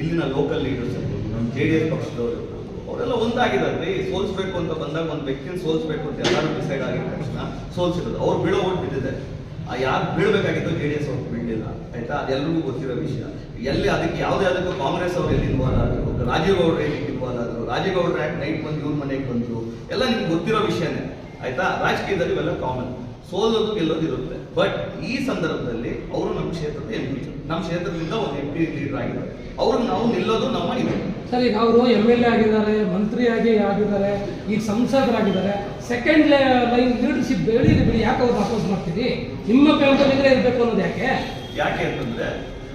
ಇಲ್ಲಿನ ಲೋಕಲ್ ಲೀಡರ್ಸ್ ಇರ್ಬೋದು, ನಮ್ಮ ಜೆ ಡಿ ಎಸ್ ಪಕ್ಷದವರು ಅವರೆಲ್ಲ ಒಂದಾಗಿದ್ದಾರೆ. ಸೋಲ್ಸ್ಬೇಕು ಅಂತ ಬಂದಾಗ ಒಂದು ವ್ಯಕ್ತಿನ ಸೋಲ್ಸ್ಬೇಕು ಅಂತ ಎಲ್ಲರೂ ಡಿಸೈಡ್ ಆಗಿದ ತಕ್ಷಣ ಸೋಲ್ಸಿರೋದು. ಅವ್ರು ಬೀಳೋ ಓಟ್ ಬಿದ್ದಿದೆ ಆ, ಯಾರು ಬೀಳ್ಬೇಕಾಗಿತ್ತು ಜೆ ಡಿ ಎಸ್ ಅವ್ರು ಬೀಳಿಲ್ಲ ಆಯ್ತಾ? ಅದೆಲ್ಲರಿಗೂ ಗೊತ್ತಿರೋ ವಿಷಯ. ಎಲ್ಲಿ ಅದಕ್ಕೆ ಯಾವುದೇ ಅದಕ್ಕೂ ಕಾಂಗ್ರೆಸ್ ಅವ್ರು ಎಲ್ಲಿ ಇನ್ವಾಲ್ವ್ ಆದ್ರು, ರಾಜೀವ್ ಗೌಡ್ರು ಎಲ್ಲಿ ಇನ್ವಾಲ್ವ್ ಆದರು, ರಾಜೀವ್ ಗೌಡ್ರು ಯಾಕೆ ನೈಟ್ ಬಂದು ಇವ್ರ ಮನೆಗೆ ಬಂದರು, ಎಲ್ಲ ನಿಮ್ಗೆ ಗೊತ್ತಿರೋ ವಿಷಯನೇ. ಆಯ್ತಾ? ರಾಜಕೀಯದಲ್ಲಿ ಇವೆಲ್ಲ ಕಾಮನ್ ಸೋಲೋದು ಗೆಲ್ಲೋದು ಇರುತ್ತೆ. ಬಟ್ ಈ ಸಂದರ್ಭದಲ್ಲಿ ಅವರು ನಮ್ಮ ಕ್ಷೇತ್ರದ ಎಂ ಪಿ ನಮ್ಮ ಕ್ಷೇತ್ರದಿಂದ ಒಂದು ಎಂ ಪಿ ಲೀಡರ್ ಆಗಿದ್ದಾರೆ. ಅವ್ರಿಗೆ ನಾವು ನಿಲ್ಲೋದು ನಮ್ಮ ಇದೆ. ಸರ್ ಈಗ ಅವರು ಎಂ ಎಲ್ ಎ ಆಗಿದ್ದಾರೆ ಮಂತ್ರಿಯಾಗಿ ಆಗಿದ್ದಾರೆ ಈಗ ಸಂಸದರಾಗಿದ್ದಾರೆ. ಸೆಕೆಂಡ್ ಲೈನ್ ಲೀಡರ್ಶಿಪ್ ಬೆಳೀರಿ ಬಿಡಿ. ಯಾಕೆ ಅವ್ರು ಅಪೋಸ್ ಮಾಡ್ತೀರಿ? ನಿಮ್ಮ ಬೆಂಬಲಿಗರೇ ಇರಬೇಕು ಅನ್ನೋದು ಯಾಕೆ? ಯಾಕೆ ಅಂತಂದ್ರೆ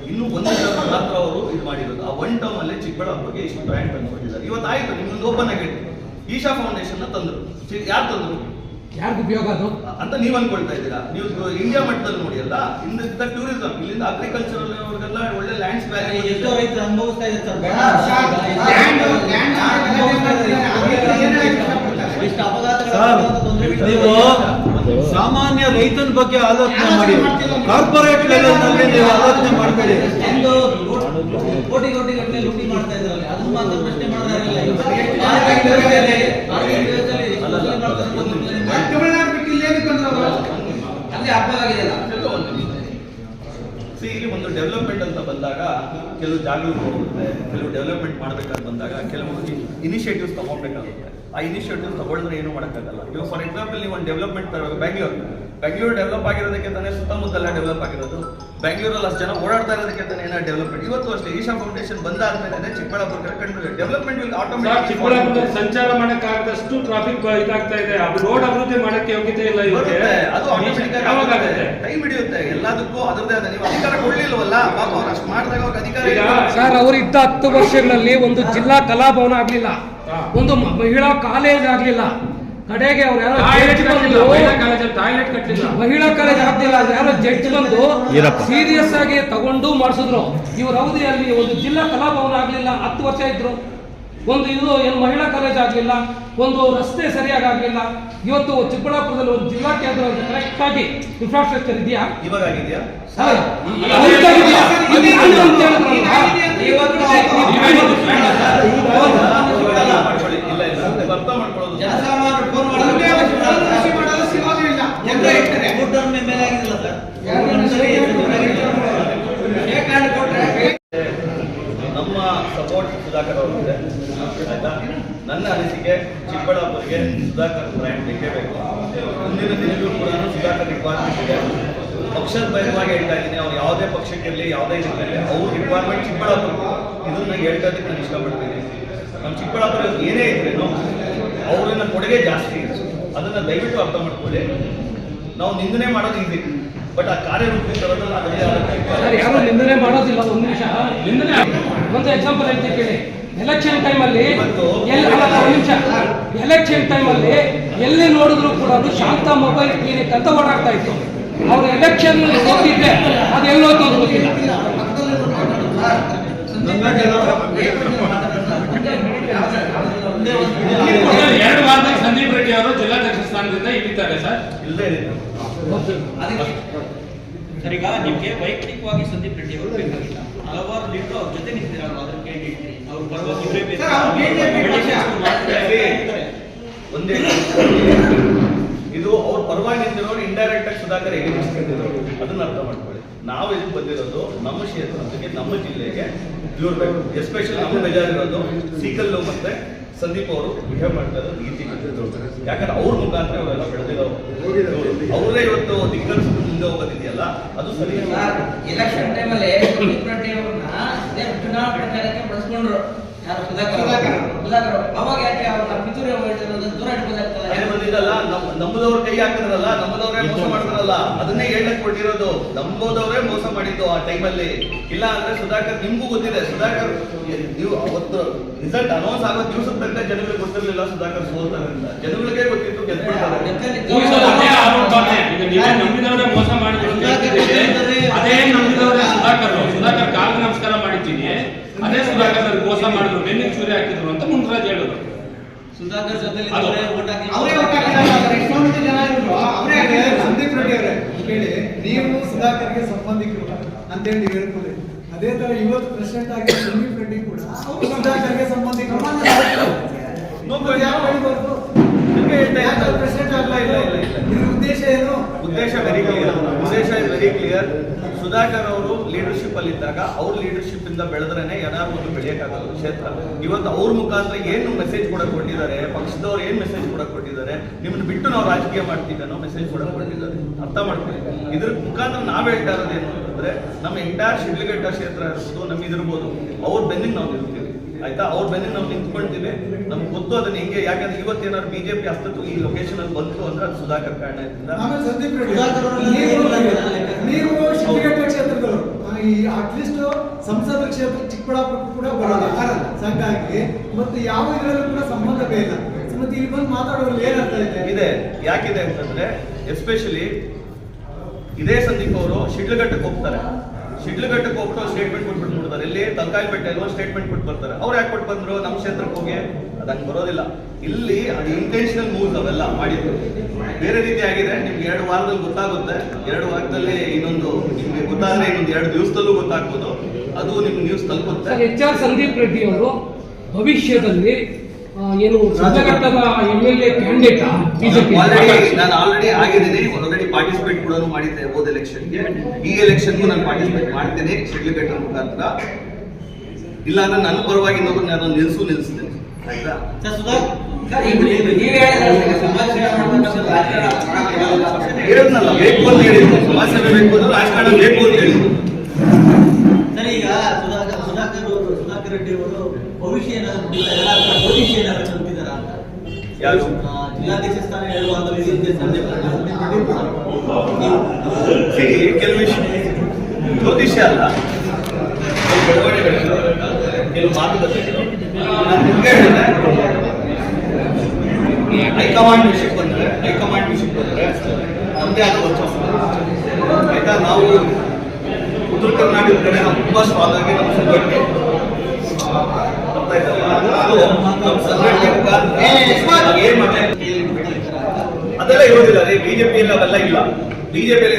ಇನ್ನು ಒಂದು ಟರ್ಮ್ ಮಾತ್ರ ಅವರು ಇದು ಮಾಡಿರೋದು. ಆ ಒನ್ ಟರ್ಮ್ ಅಲ್ಲಿ ಚಿಕ್ಕಬಳ್ಳಾಪುರಕ್ಕೆ ಇಷ್ಟು ಬ್ರ್ಯಾಂಡ್ ತಂದ್ಕೊಟ್ಟಿದ್ದಾರೆ ಇವತ್ತು ಆಯ್ತು ನಿಮ್ಮೊಂದು ಓಪನ್ ಆಗಿ. ಈಶಾ ಫೌಂಡೇಶನ್ ತಂದರು. ಯಾರು ತಂದ್ರು? ಯಾರಿಗೂ ಉಪಯೋಗ ಅದು? ಅಂತ ನೀವು ಅನ್ಕೊಳ್ತಾ ಇದ್ದೀರಾ? ನೀವು ಇಂಡಿಯಾ ಮಟ್ಟದಲ್ಲಿ ನೋಡಿ ಅಲ್ಲ? ಇಂದ ಟೂರಿಸಂ ಇಲ್ಲಿಂದ ಅಗ್ರಿಕಲ್ಚರಲ್ ಅವ್ರಿಗೆಲ್ಲ ಒಳ್ಳೆ ಲ್ಯಾಂಡ್ಸ್ ಎಷ್ಟೋ ರೈತರು ಅನುಭವಿಸ್ತಾ ಇದ್ದಾರೆ ಸಾಮಾನ್ಯ ರೈತನ ಬಗ್ಗೆ ಆಲೋಚನೆ ಮಾಡಿ. ಕಾರ್ಪೊರೇಟ್ ಲೆವೆಲ್ನಲ್ಲಿ ನೀವು ಆಲೋಚನೆ ಮಾಡಬೇಡಿ. ಒಂದು ಕೋಟಿ ಕೋಟಿ ಗಟ್ಟಲೆ ಲೂಟಿ ಮಾಡ್ತಾ ಇದ್ದಾರೆ ಅದನ್ನ ಮಾತ್ರ ಪ್ರಶ್ನೆ ಮಾಡೋದಾಗಿಲ್ಲ. ಅಲ್ಲಿ ಇಲ್ಲಿ ಒಂದು ಡೆವಲಪ್ಮೆಂಟ್ ಅಂತ ಬಂದಾಗ ಕೆಲವು ಜಾಗಗಳು ಹೋಗುತ್ತೆ, ಕೆಲವು ಡೆವಲಪ್ಮೆಂಟ್ ಮಾಡ್ಬೇಕಂತ ಬಂದಾಗ ಕೆಲವು ಇನಿಷಿಯೇಟಿವ್ಸ್ ತಗೋಬೇಕಾಗುತ್ತೆ ಆ ಇನಿಷಿಯೇಟಿವ್ ತಗೊಂಡ್ರೆ ಏನು ಮಾಡೋಕ್ಕಾಗಲ್ಲ. ಇವಾಗ ಫಾರ್ ಎಕ್ಸಾಂಪಲ್ ನೀವು ಒಂದು ಡೆವಲಪ್ಮೆಂಟ್ ಬೆಂಗಳೂರು ಬೆಂಗಳೂರು ಡೆವಲಪ್ ಆಗಿರೋದಕ್ಕೆ ತಾನೇ ಸುತ್ತಮುತ್ತಲ ಡೆವಲಪ್ ಆಗಿರೋದು. ಬೆಂಗಳೂರಲ್ಲಿ ಅಷ್ಟು ಜನ ಓಡಾಡ್ತಾ ಇರೋದಕ್ಕೆ ತಾನೇ ಏನೋ ಡೆವಲಪ್ಮೆಂಟ್ ಇವತ್ತು ಅಷ್ಟೇ ಈಶಾ ಫೌಂಡೇಶನ್ ಬಂದಾದ್ಮೇಲೆ ಚಿಕ್ಕಬಳ್ಳಾಪುರ ಕರ್ಕೊಂಡು development will sir automatic Chikkaballapura ಸಂಚಾರ ಮಾಡಕ್ಕಾಗದಷ್ಟು ಟ್ರಾಫಿಕ್ ಇದಾಗ್ತಾ ಇದೆ. ಅದು ರೋಡ್ ಅಭಿವೃದ್ಧಿ ಮಾಡಕ್ಕೆ ಯೋಗ್ಯತೆ ಇಲ್ಲ ಬರುತ್ತೆ. ಅದು ಆಟೋಮೆಟಿಕ್ ಆಗುತ್ತೆ. ಟೈಮ್ ಹಿಡಿಯುತ್ತೆ. ಎಲ್ಲದಕ್ಕೂ ಅದರದೇ ಆದ ನೀವು ಅಧಿಕಾರ ಕೊಡ್ಲಿಲ್ವಲ್ಲ? ಪಾಪ ಅವ್ರು ಅಷ್ಟು ಮಾಡಿದಾಗ ಅವ್ರಿಗೆ ಅಧಿಕಾರ ಇಲ್ಲ. ಸರ್ ಅವರು ಇದ್ದ ಹತ್ತು ವರ್ಷಗಳಲ್ಲಿ ಒಂದು ಜಿಲ್ಲಾ ಕಲಾಭವನ ಆಗ್ಲಿಲ್ಲ. ಒಂದು ಮಹಿಳಾ ಕಾಲೇಜ್ ಆಗ್ಲಿಲ್ಲ. ಕಡೆಗೆ ಅವ್ರು ಯಾರೋ ಟಾಯ್ಲೆಟ್ ಜಡ್ಜ್ ಕಟ್ಟಲಿಲ್ಲ ಬಂದು ಮಹಿಳಾ ಟಾಯ್ಲೆಟ್ ಕಟ್ಟಲಿಲ್ಲ ಮಹಿಳಾ ಕಾಲೇಜ್ ಆಗ್ತಿಲ್ಲ ಯಾರೋ ಜಡ್ಜ್ ಬಂದು ಈರಪ್ಪ. ಸೀರಿಯಸ್ ಆಗಿ ತಗೊಂಡು ಮಾಡಿಸಿದ್ರು ಇವ್ರ ಅವಧಿಯಲ್ಲಿ ಒಂದು ಜಿಲ್ಲಾ ಕಲಾಭವನ ಆಗ್ಲಿಲ್ಲ ಹತ್ತು ವರ್ಷ ಇದ್ರು ಒಂದು ಇದು ಏನು ಮಹಿಳಾ ಕಾಲೇಜ್ ಆಗಲಿಲ್ಲ ಒಂದು ರಸ್ತೆ ಸರಿಯಾಗಿ ಆಗಲಿಲ್ಲ ಇವತ್ತು ಚಿಕ್ಕಬಳ್ಳಾಪುರದಲ್ಲಿ ಒಂದು ಜಿಲ್ಲಾ ಕೇಂದ್ರ ಕರೆಕ್ಟ್ ಆಗಿ ಇನ್ಫ್ರಾಸ್ಟ್ರಕ್ಚರ್ ಇದೆಯಾ ಇವಾಗ ಆಗಿದೆಯಾ ಸರ್, ಇದು ಅಂತ ಜನಸಾಮಾನ್ಯರು ಫೋನ್ ಮೂರ್ ಟರ್ಮ್ ಮೇಲೆ ಆಗಿಲ್ಲ ಸರ್? ಶೇಕ್ ಹ್ಯಾಂಡ್ ನಮ್ಮ ಸಪೋರ್ಟ್ ಸುಧಾಕರ್ ಅವರಿದೆ ಆಯ್ತಾ? ನನ್ನ ಅನಿಸಿಕೆ ಚಿಕ್ಕಬಳ್ಳಾಪುರಿಗೆ ಸುಧಾಕರ್ ಬ್ರ್ಯಾಂಡ್ ಬೇಕೇ ಬೇಕು. ಮುಂದಿನ ದಿನಗಳು ಕೂಡ ಸುಧಾಕರ್ ರಿಕ್ವೈರ್ಮೆಂಟ್ ಇದೆ. ಪಕ್ಷದ ಬಯವಾಗಿ ಹೇಳ್ತಾ ಇದ್ದೀನಿ ಅವ್ರು ಯಾವುದೇ ಪಕ್ಷಕ್ಕಿರಲಿ ಯಾವುದೇ ಇದಕ್ಕಿರಲಿ ಅವ್ರ ರಿಕ್ವೈರ್ಮೆಂಟ್ ಚಿಕ್ಕಬಳ್ಳಾಪುರ ಇದನ್ನ ಹೇಳ್ತೋದಕ್ಕೆ ನಾನು ಇಷ್ಟಪಡ್ತೀನಿ. ನಮ್ಮ ಚಿಕ್ಕಬಳ್ಳಾಪುರ ಏನೇ ಇದ್ರೇನು ಅವರನ್ನ ಕೊಡುಗೆ ಜಾಸ್ತಿ ಇದೆ. ಅದನ್ನ ದಯವಿಟ್ಟು ಅರ್ಥ ಮಾಡ್ಕೊಳ್ಳಿ. ನಾವು ನಿಂದನೆ ಮಾಡೋದು ಇದೆ ಬಟ್ ಆ ಕಾರ್ಯರೂಪಕ್ಕೆ ತರೋದ್ರಲ್ಲಿ ಅದರದೇ ಆದ ಯಾರು ನಿಂದನೆ ಮಾಡೋದಿಲ್ಲ ಒಂದು ನಿಮಿಷ. ನಿಂದನೆ ಒಂದು ಎಕ್ಸಾಂಪಲ್ ಹೇಳ್ತೀನಿ ಕೇಳಿ. ಎಲೆಕ್ಷನ್ ಟೈಮಲ್ಲಿ ನಿಮಿಷ. ಎಲೆಕ್ಷನ್ ಟೈಮಲ್ಲಿ ಎಲ್ಲಿ ನೋಡಿದ್ರು ಕೂಡ ಅದು ಶಾಂತ ಮೊಬೈಲ್ ಕ್ಲಿನಿಕ್ ಅಂತ ಓಡಾಡ್ತಾ ಇತ್ತು. ಅವ್ರು ಎಲೆಕ್ಷನ್ ಹೋಗಿದ್ದೆ. ಅದು ಎಲ್ಲಿ ಗೊತ್ತಿಲ್ಲ ವಾರದಲ್ಲಿ ಸಂದೀಪ್ ರೆಡ್ಡಿ ಅವರು ಜಿಲ್ಲಾಧ್ಯಕ್ಷ ಇಲ್ಲಿದ್ದಾರೆ ಇಳಿತಾರೆ ಸರ್. ಇಲ್ಲದೆ ಇದೆ. ಸರ್ ಈಗ ನಿಮ್ಗೆ ವೈಯಕ್ತಿಕವಾಗಿ ಸಂದೀಪ್ ರೆಡ್ಡಿ ಅವರು ಬೇಕಾಗಿಲ್ಲ. ಹಲವಾರು ಲೀಡರ್ ಅವ್ರ ಜೊತೆ ನಿಂತಿರಲ್ಲ ಅದ್ರ ಕ್ಯಾಂಡಿಡೇಟ್ ಅವ್ರು ಬರುವ ಇವರೇ ಬೇಕು ಒಂದೇ ಇದು ಅವ್ರ ಪರವಾಗಿ ನಿಂತಿರೋರು ಇಂಡೈರೆಕ್ಟ್ ಆಗಿ ಸುಧಾಕರ್ ಎದುರಿಸ್ಕೊಂಡಿರೋರು ಅದನ್ನ ಅರ್ಥ ಮಾಡ್ಕೊಳ್ಳಿ. ನಾವು ಇಲ್ಲಿ ಬಂದಿರೋದು ನಮ್ಮ ಕ್ಷೇತ್ರಕ್ಕೆ ನಮ್ಮ ಜಿಲ್ಲೆಗೆ ಇವ್ರು ಬೇಕು. ಎಸ್ಪೆಷಲಿ ನಮ್ಮ ಬೇಜಾರಿರೋದು ಸೀಕಲ್ಲು ಮತ್ತೆ ಸಂದೀಪ್ ಅವರು ಬಿಹೇವ್ ಮಾಡ್ತಾ ಇರೋದು ಈ ಯಾಕಂದ್ರೆ ಅವ್ರ ಮುಖಾಂತರ ಅವರೆಲ್ಲ ಬೆಳೆದಿರೋ ಅವರೇ ಇವತ್ತು ದಿಗ್ಗಜ ಮುಂದೆ ಹೋಗೋದಿದೆಯಲ್ಲ, ಅದು ಸರಿ. ಎಲೆಕ್ಷನ್ ಟೈಮಲ್ಲಿ ಚುನಾವಣಾ ಪ್ರಚಾರಕ್ಕೆ ಬಳಸ್ಕೊಂಡ್ರು. ಯಾರು ಸುಧಾಕರ್. ಅವಾಗ ಯಾಕೆ ಅವ್ರನ್ನ ಪಿತೂರಿ ಮಾಡಿರೋದು ದೂರ ಇಟ್ಬೋದಾಗ್ತಲ್ಲ ಏನ್ ಬಂದಿದ್ದಲ್ಲ ನಮ್ ನಮ್ಮದವ್ರ ಕೈ ಹಾಕಿದ್ರಲ್ಲ ನಮ್ಮದವ್ರೇ ಮೋಸ ಮಾಡ್ತಾರಲ್ಲ ಅದನ್ನೇ ಹೇಳಕ್ ಕೊಟ್ಟಿರೋದು. ನಮ್ಮದವ್ರೇ ಮೋಸ ಮಾಡಿದ್ದು ಆ ಟೈಮಲ್ಲಿ. ಇಲ್ಲ ಅಂದ್ರೆ ಸುಧಾಕರ್ ನಿಮ್ಗೂ ಗೊತ್ತಿದೆ ಸುಧಾಕರ್ ನೀವು ಅವತ್ತು ರಿಸಲ್ಟ್ ಅನೌನ್ಸ್ ಆಗೋ ದಿವಸದ ತನಕ ಜನಗಳಿಗೆ ಗೊತ್ತಿರಲಿಲ್ಲ ಸುಧಾಕರ್ ಸೋಲ್ತಾರೆ ಅಂತ. ಜನಗಳಿಗೆ ಗೊತ್ತಿತ್ತು ಗೆದ್ಬಿಡ್ತಾರೆ. ಅದೇ ಆರೋಪನೆ ಈಗ ನೀವೇ ಮೋಸ ಮಾಡಿದ್ರು ಅದೇ ನಂಬಿದವರೇ ಸುಧಾಕರ್. ಸುಧಾಕರ್ ಕಾಲ್ ನಮಸ್ಕಾರ ಅದೇ ಸುಧಾಕರ್ ಸರ್ ಮೋಸ ಮಾಡಿದ್ರು ಬೆನ್ನಿಗೆ ಚೂರಿ ಹಾಕಿದ್ರು ಅಂತ ಮುನ್ರಾಜ್ ಹೇಳಿದ್ರು ಸುಧಾಕರ್ ಜೊತೆ ಅದು- ಓಟ್ ಅವರೇ ಎಷ್ಟೊಂದು ಜನ ಇದ್ರು ಅವರೇ ಸಂದೀಪ್ ರೆಡ್ಡಿ ಅವರೇ ಕೇಳಿ ನೀವು ಸುಧಾಕರ್ಗೆ ಸಂಬಂಧಿಕರು ಅಂತೇಳಿ ನೀವು ಹೇಳ್ಕೊಳ್ಳಿ ಅದೇ ತರ ಇವತ್ತು ಪ್ರೆಸಿಡೆಂಟ್ ಆಗಿ ಸಂದೀಪ್ ರೆಡ್ಡಿ ಕೂಡ ಅವರು ಸುಧಾಕರ್ಗೆ ಸಂಬಂಧಿಕರು ನೋಡ್ಕೊಳ್ಳಿ. ಯಾಕೆ ಹೇಳ್ಬಾರ್ದು? ಅದಕ್ಕೆ ಹೇಳ್ತಾ ಯಾಕೆ ಇರೋದು. ಪ್ರೆಸಿಡೆಂಟ್ ಆಗ್ಲಾ ಇಲ್ಲ ಇಲ್ಲ, ಇಲ್ಲ. ಇದ್ರ ಉದ್ದೇಶ ಏನು ಉದ್ದೇಶ ವೆರಿ ಕ್ಲಿಯರ್ ಉದ್ದೇಶ ಇಸ್ ವೆರಿ ಕ್ಲಿಯರ್ ಸುಧಾಕರ್ ಅವರು ಲೀಡರ್ಶಿಪ್ ಅಲ್ಲಿ ಇದ್ದಾಗ ಅವ್ರ ಲೀಡರ್ಶಿಪ್ ಇಂದ ಬೆಳೆದ್ರೇನೆ ಏನಾದ್ರು ಒಂದು ಬೆಳೆಯಕ್ಕಾಗಲ್ಲ ಕ್ಷೇತ್ರ. ಇವತ್ತು ಅವ್ರ ಮುಖಾಂತರ ಏನು ಮೆಸೇಜ್ ಕೂಡ ಕೊಟ್ಟಿದ್ದಾರೆ ಪಕ್ಷದವ್ರು ಏನ್ ಮೆಸೇಜ್ ಕೂಡ ಕೊಟ್ಟಿದ್ದಾರೆ ನಿಮ್ಮನ್ನ ಬಿಟ್ಟು ನಾವು ರಾಜಕೀಯ ಮಾಡ್ತೀವಿ ಅನ್ನೋ ಮೆಸೇಜ್ ಕೂಡ ಕೊಟ್ಟಿದ್ದಾರೆ. ಅರ್ಥ ಮಾಡ್ಕೊಳ್ಳಿ. ಇದ್ರ ಮುಖಾಂತರ ನಾವ್ ಹೇಳ್ತಾ ಇರೋದು ಏನು ಅಂತಂದ್ರೆ ನಮ್ಮ ಎಂಟೈರ್ ಶಿಡ್ಲಘಟ್ಟ ಕ್ಷೇತ್ರ ಇರ್ಬೋದು ನಮ್ಗೆ ಇದಿರ್ಬೋದು ಅವ್ರ ಬೆನ್ನಿಗೆ ನಾವು ನಿಲ್ತೀವಿ. ಆಯ್ತಾ? ಅವ್ರ ಬೆನ್ನಿಗೆ ನಾವು ನಿಂತ್ಕೊಳ್ತೀವಿ. ನಮ್ಗೆ ಗೊತ್ತು ಅದನ್ನ ಹಿಂಗೆ ಯಾಕಂದ್ರೆ ಇವತ್ತೇನಾದ್ರು ಬಿಜೆಪಿ ಅಸ್ತಿತ್ವ ಈ ಲೊಕೇಶನ್ ಅಲ್ಲಿ ಬಂತು ಅಂದ್ರೆ ಅದು ಸುಧಾಕರ್ ಕಾರಣದಿಂದ. ಈ ಅಟ್ಲೀಸ್ಟ್ ಸಂಸದ ಕ್ಷೇತ್ರ ಚಿಕ್ಕಬಳ್ಳಾಪುರ ಕೂಡ ಬರೋಲ್ಲ ಹಾಗಾಗಿ ಮತ್ತು ಯಾವ ಇದರಲ್ಲೂ ಕೂಡ ಸಂಬಂಧವೇ ಇಲ್ಲ. ಮತ್ತೆ ಇಲ್ಲಿ ಬಂದು ಮಾತಾಡೋದ್ರಲ್ಲಿ ಅಂತ ಇದೆ? ಇದೆ. ಯಾಕಿದೆ ಅಂತಂದ್ರೆ ಎಸ್ಪೆಷಲಿ ಇದೇ ಸಂದೀಪ್ ಅವರು ಶಿಡ್ಲಘಟ್ಟಕ್ಕೆ ಹೋಗ್ತಾರೆ. ಶಿಡ್ಲಘಟ್ಟಕ್ಕೆ ಹೋಗ್ಬಿಟ್ಟು ಸ್ಟೇಟ್ಮೆಂಟ್ ಕೊಟ್ಬಿಟ್ಟು ಬಿಡ್ತಾರೆ ಇಲ್ಲಿ ತಲಕಾಯಿಪೇಟೆಯಲ್ಲಿ ಒಂದು ಸ್ಟೇಟ್ಮೆಂಟ್ ಕೊಟ್ಟು ಬರ್ತಾರೆ. ಅವ್ರು ಯಾಕೆ ಕೊಟ್ಟು ಬಂದ್ರು? ನಮ್ಮ ಕ್ಷೇತ್ರಕ್ಕೆ ಹೋಗಿ. ಅದಂಗೆ ಬರೋದಿಲ್ಲ. ಇಲ್ಲಿ ಅದು ಇಂಟೆನ್ಷನಲ್ ಮೂವ್ಸ್ ಅವೆಲ್ಲ ಮಾಡಿದ್ದು ಬೇರೆ ರೀತಿ ಆಗಿದೆ. ನಿಮ್ಗೆ ಎರಡು ವಾರದಲ್ಲಿ ಗೊತ್ತಾಗುತ್ತೆ. ಎರಡು ವಾರದಲ್ಲಿ ಇನ್ನೊಂದು ನಿಮ್ಗೆ ಗೊತ್ತಾದ್ರೆ ಇನ್ನೊಂದು ಎರಡು ದಿವಸದಲ್ಲೂ ಗೊತ್ತಾಗ್ಬೋದು. ಅದು ನಿಮ್ ನ್ಯೂಸ್ ತಲುಪುತ್ತೆ. ಎಚ್ ಆರ್ ಸಂದೀಪ್ ರೆಡ್ಡಿ ಅವರು ಭವಿಷ್ಯದಲ್ಲಿ ಏನು ಸಿದ್ದಘಟ್ಟದ M L A candidate BJP already ನಾನು ಆಲ್ರೆಡಿ ಆಗಿದ್ದೀನಿ. ಆಲ್ರೆಡಿ ಪಾರ್ಟಿಸಿಪೇಟ್ ಕೂಡ ಮಾಡಿದ್ದೆ ಹೋದ ಎಲೆಕ್ಷನ್ಗೆ ಈ ಎಲೆಕ್ಷನ್ಗೂ ನಾನು ಪಾರ್ಟಿಸಿಪೇಟ್ ಮಾಡ್ತೇನೆ. ಶಿಡ್ಲಘಟ್ಟ ಮುಖಾಂತರ. ಇಲ್ಲ ಅಂದ್ರೆ ನನ್ನ ಪರವಾಗಿ ಇನ್ನೊಬ್ಬರು ನಾನು ನಿಲ್ಸು ನಿಲ್ಲಿಸ್ತೀನಿ ಹೇಳಿದ್ನಲ್ಲ ಬೇಕು ಅಂತ ಹೇಳಿದ್ರು ಸಮಾಜ ಬೇಕು ಅಂದ್ರೆ ರಾಜಕಾರಣ ಬೇಕು ಅಂತ ಹೇಳಿದ್ರು ಸರ್ ಈಗ ಸುಧಾಕರ್ ಸುಧಾಕರ್ ಅವರು ಸುಧಾಕರ್ ರೆಡ್ಡಿ ಅವರು ಭವಿಷ್ಯ ಏನಾದ್ರು ಭವಿಷ್ಯ ಅಂತ ಯಾರು ಜಿಲ್ಲಾಧ್ಯಕ್ಷ ಸ್ಥಾನ See, ಕೆಲವು ವಿಷಯ ಜ್ಯೋತಿಷ್ಯ ಅಲ್ಲ ಕೆಲವು ಬೆಳವಣಿಗೆಗಳು ಹೇಳಿದೆ ಹೈಕಮಾಂಡ್ ವಿಷಯಕ್ಕೆ ಬಂದರೆ, ಹೈಕಮಾಂಡ್ ವಿಷಯಕ್ಕೆ ಬಂದರೆ ನಮ್ಮದೇ ಆದ ವರ್ಚಸ್ಸು ಆಯ್ತಾ? ನಾವು ಉತ್ತರ ಕರ್ನಾಟಕದ ಕಡೆ ನಾವು ತುಂಬಾ ಆಗಿ ನಮ್ಮ ಸಂಘಟನೆ ನಮ್ಮ ಸಂಘಟನೆ ಏನ್ ಮಾಡ್ತೀವಿ ಅದೆಲ್ಲ ಇರೋದಿಲ್ಲ ರೀ ಬಿಜೆಪಿಯಲ್ಲಿ ಅವೆಲ್ಲ ಇಲ್ಲ ಬಿಜೆಪಿಯಲ್ಲಿ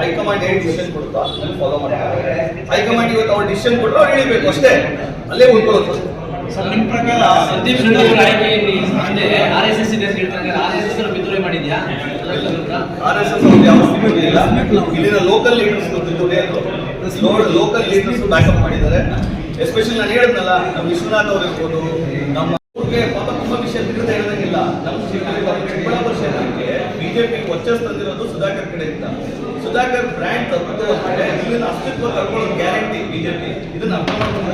ಹೈಕಮಾಂಡ್ ಏನ್ ಡಿಸಿಷನ್ ಕೊಡುತ್ತಾ? ಫಾಲೋ ಮಾಡ್ತಾರೆ ಹೈಕಮಾಂಡ್ ಇವತ್ತು ಅವ್ರು ಡಿಸಿಷನ್ ಕೊಟ್ಟರು ಅವ್ರು ಹೇಳಿಬೇಕು ಅಷ್ಟೇ. ಅಲ್ಲೇ ಉಳ್ಕೊಳ್ಳೋದು ನಿಮ್ ಪ್ರಕಾರ ಸಂದೀಪ್ ಶೆಟ್ಟಿ ಅವರ ಆಯ್ಕೆ ಹಿಂದೆ ಆರ್ ಎಸ್ ಎಸ್ ಇದೆ ಅಂತ ಹೇಳ್ತಾರೆ. ಆರ್ ಎಸ್ ಎಸ್ ಬಿತ್ತನೆ ಮಾಡಿದ್ಯಾ? ಆರ್ ಎಸ್ ಎಸ್ ಯಾವ ಸ್ಥಿತಿ ಇಲ್ಲ. ಇಲ್ಲಿನ local leaders local leaders backup ಮಾಡಿದ್ದಾರೆ. ಎಸ್ಪೆಷಲಿ ನಾನು ಹೇಳಿದ್ನಲ್ಲ ನಮ್ಮ ವಿಶ್ವನಾಥ್ ಅವರು ಇರ್ಬೋದು ನಮ್ಮ ಅವ್ರಿಗೆ ಪಾಪ ತುಂಬಾ ವಿಷಯ ತಿಳಿದ ಹೇಳೋದಂಗಿಲ್ಲ ನಮ್ಮ ಚಿಕ್ಕ- ಚಿಕ್ಕಬಳ್ಳಾಪುರ ಕ್ಷೇತ್ರಕ್ಕೆ ಬಿಜೆಪಿ ವರ್ಚಸ್ ತಂದಿರೋದು ಸುಧಾಕರ್ ಕಡೆಯಿಂದ ಸುಧಾಕರ್ ಬ್ರ್ಯಾಂಡ್ ತಪ್ಪು ಅಂದ್ರೆ ಇಲ್ಲಿನ ಅಸ್ತಿತ್ವ ಕಳ್ಕೊಳ್ಳೋದು ಗ್ಯಾರಂಟಿ ಬಿಜೆಪಿ ಇದನ್ನ ಅರ್ಥ ಮಾಡ್ಕೊಂಡು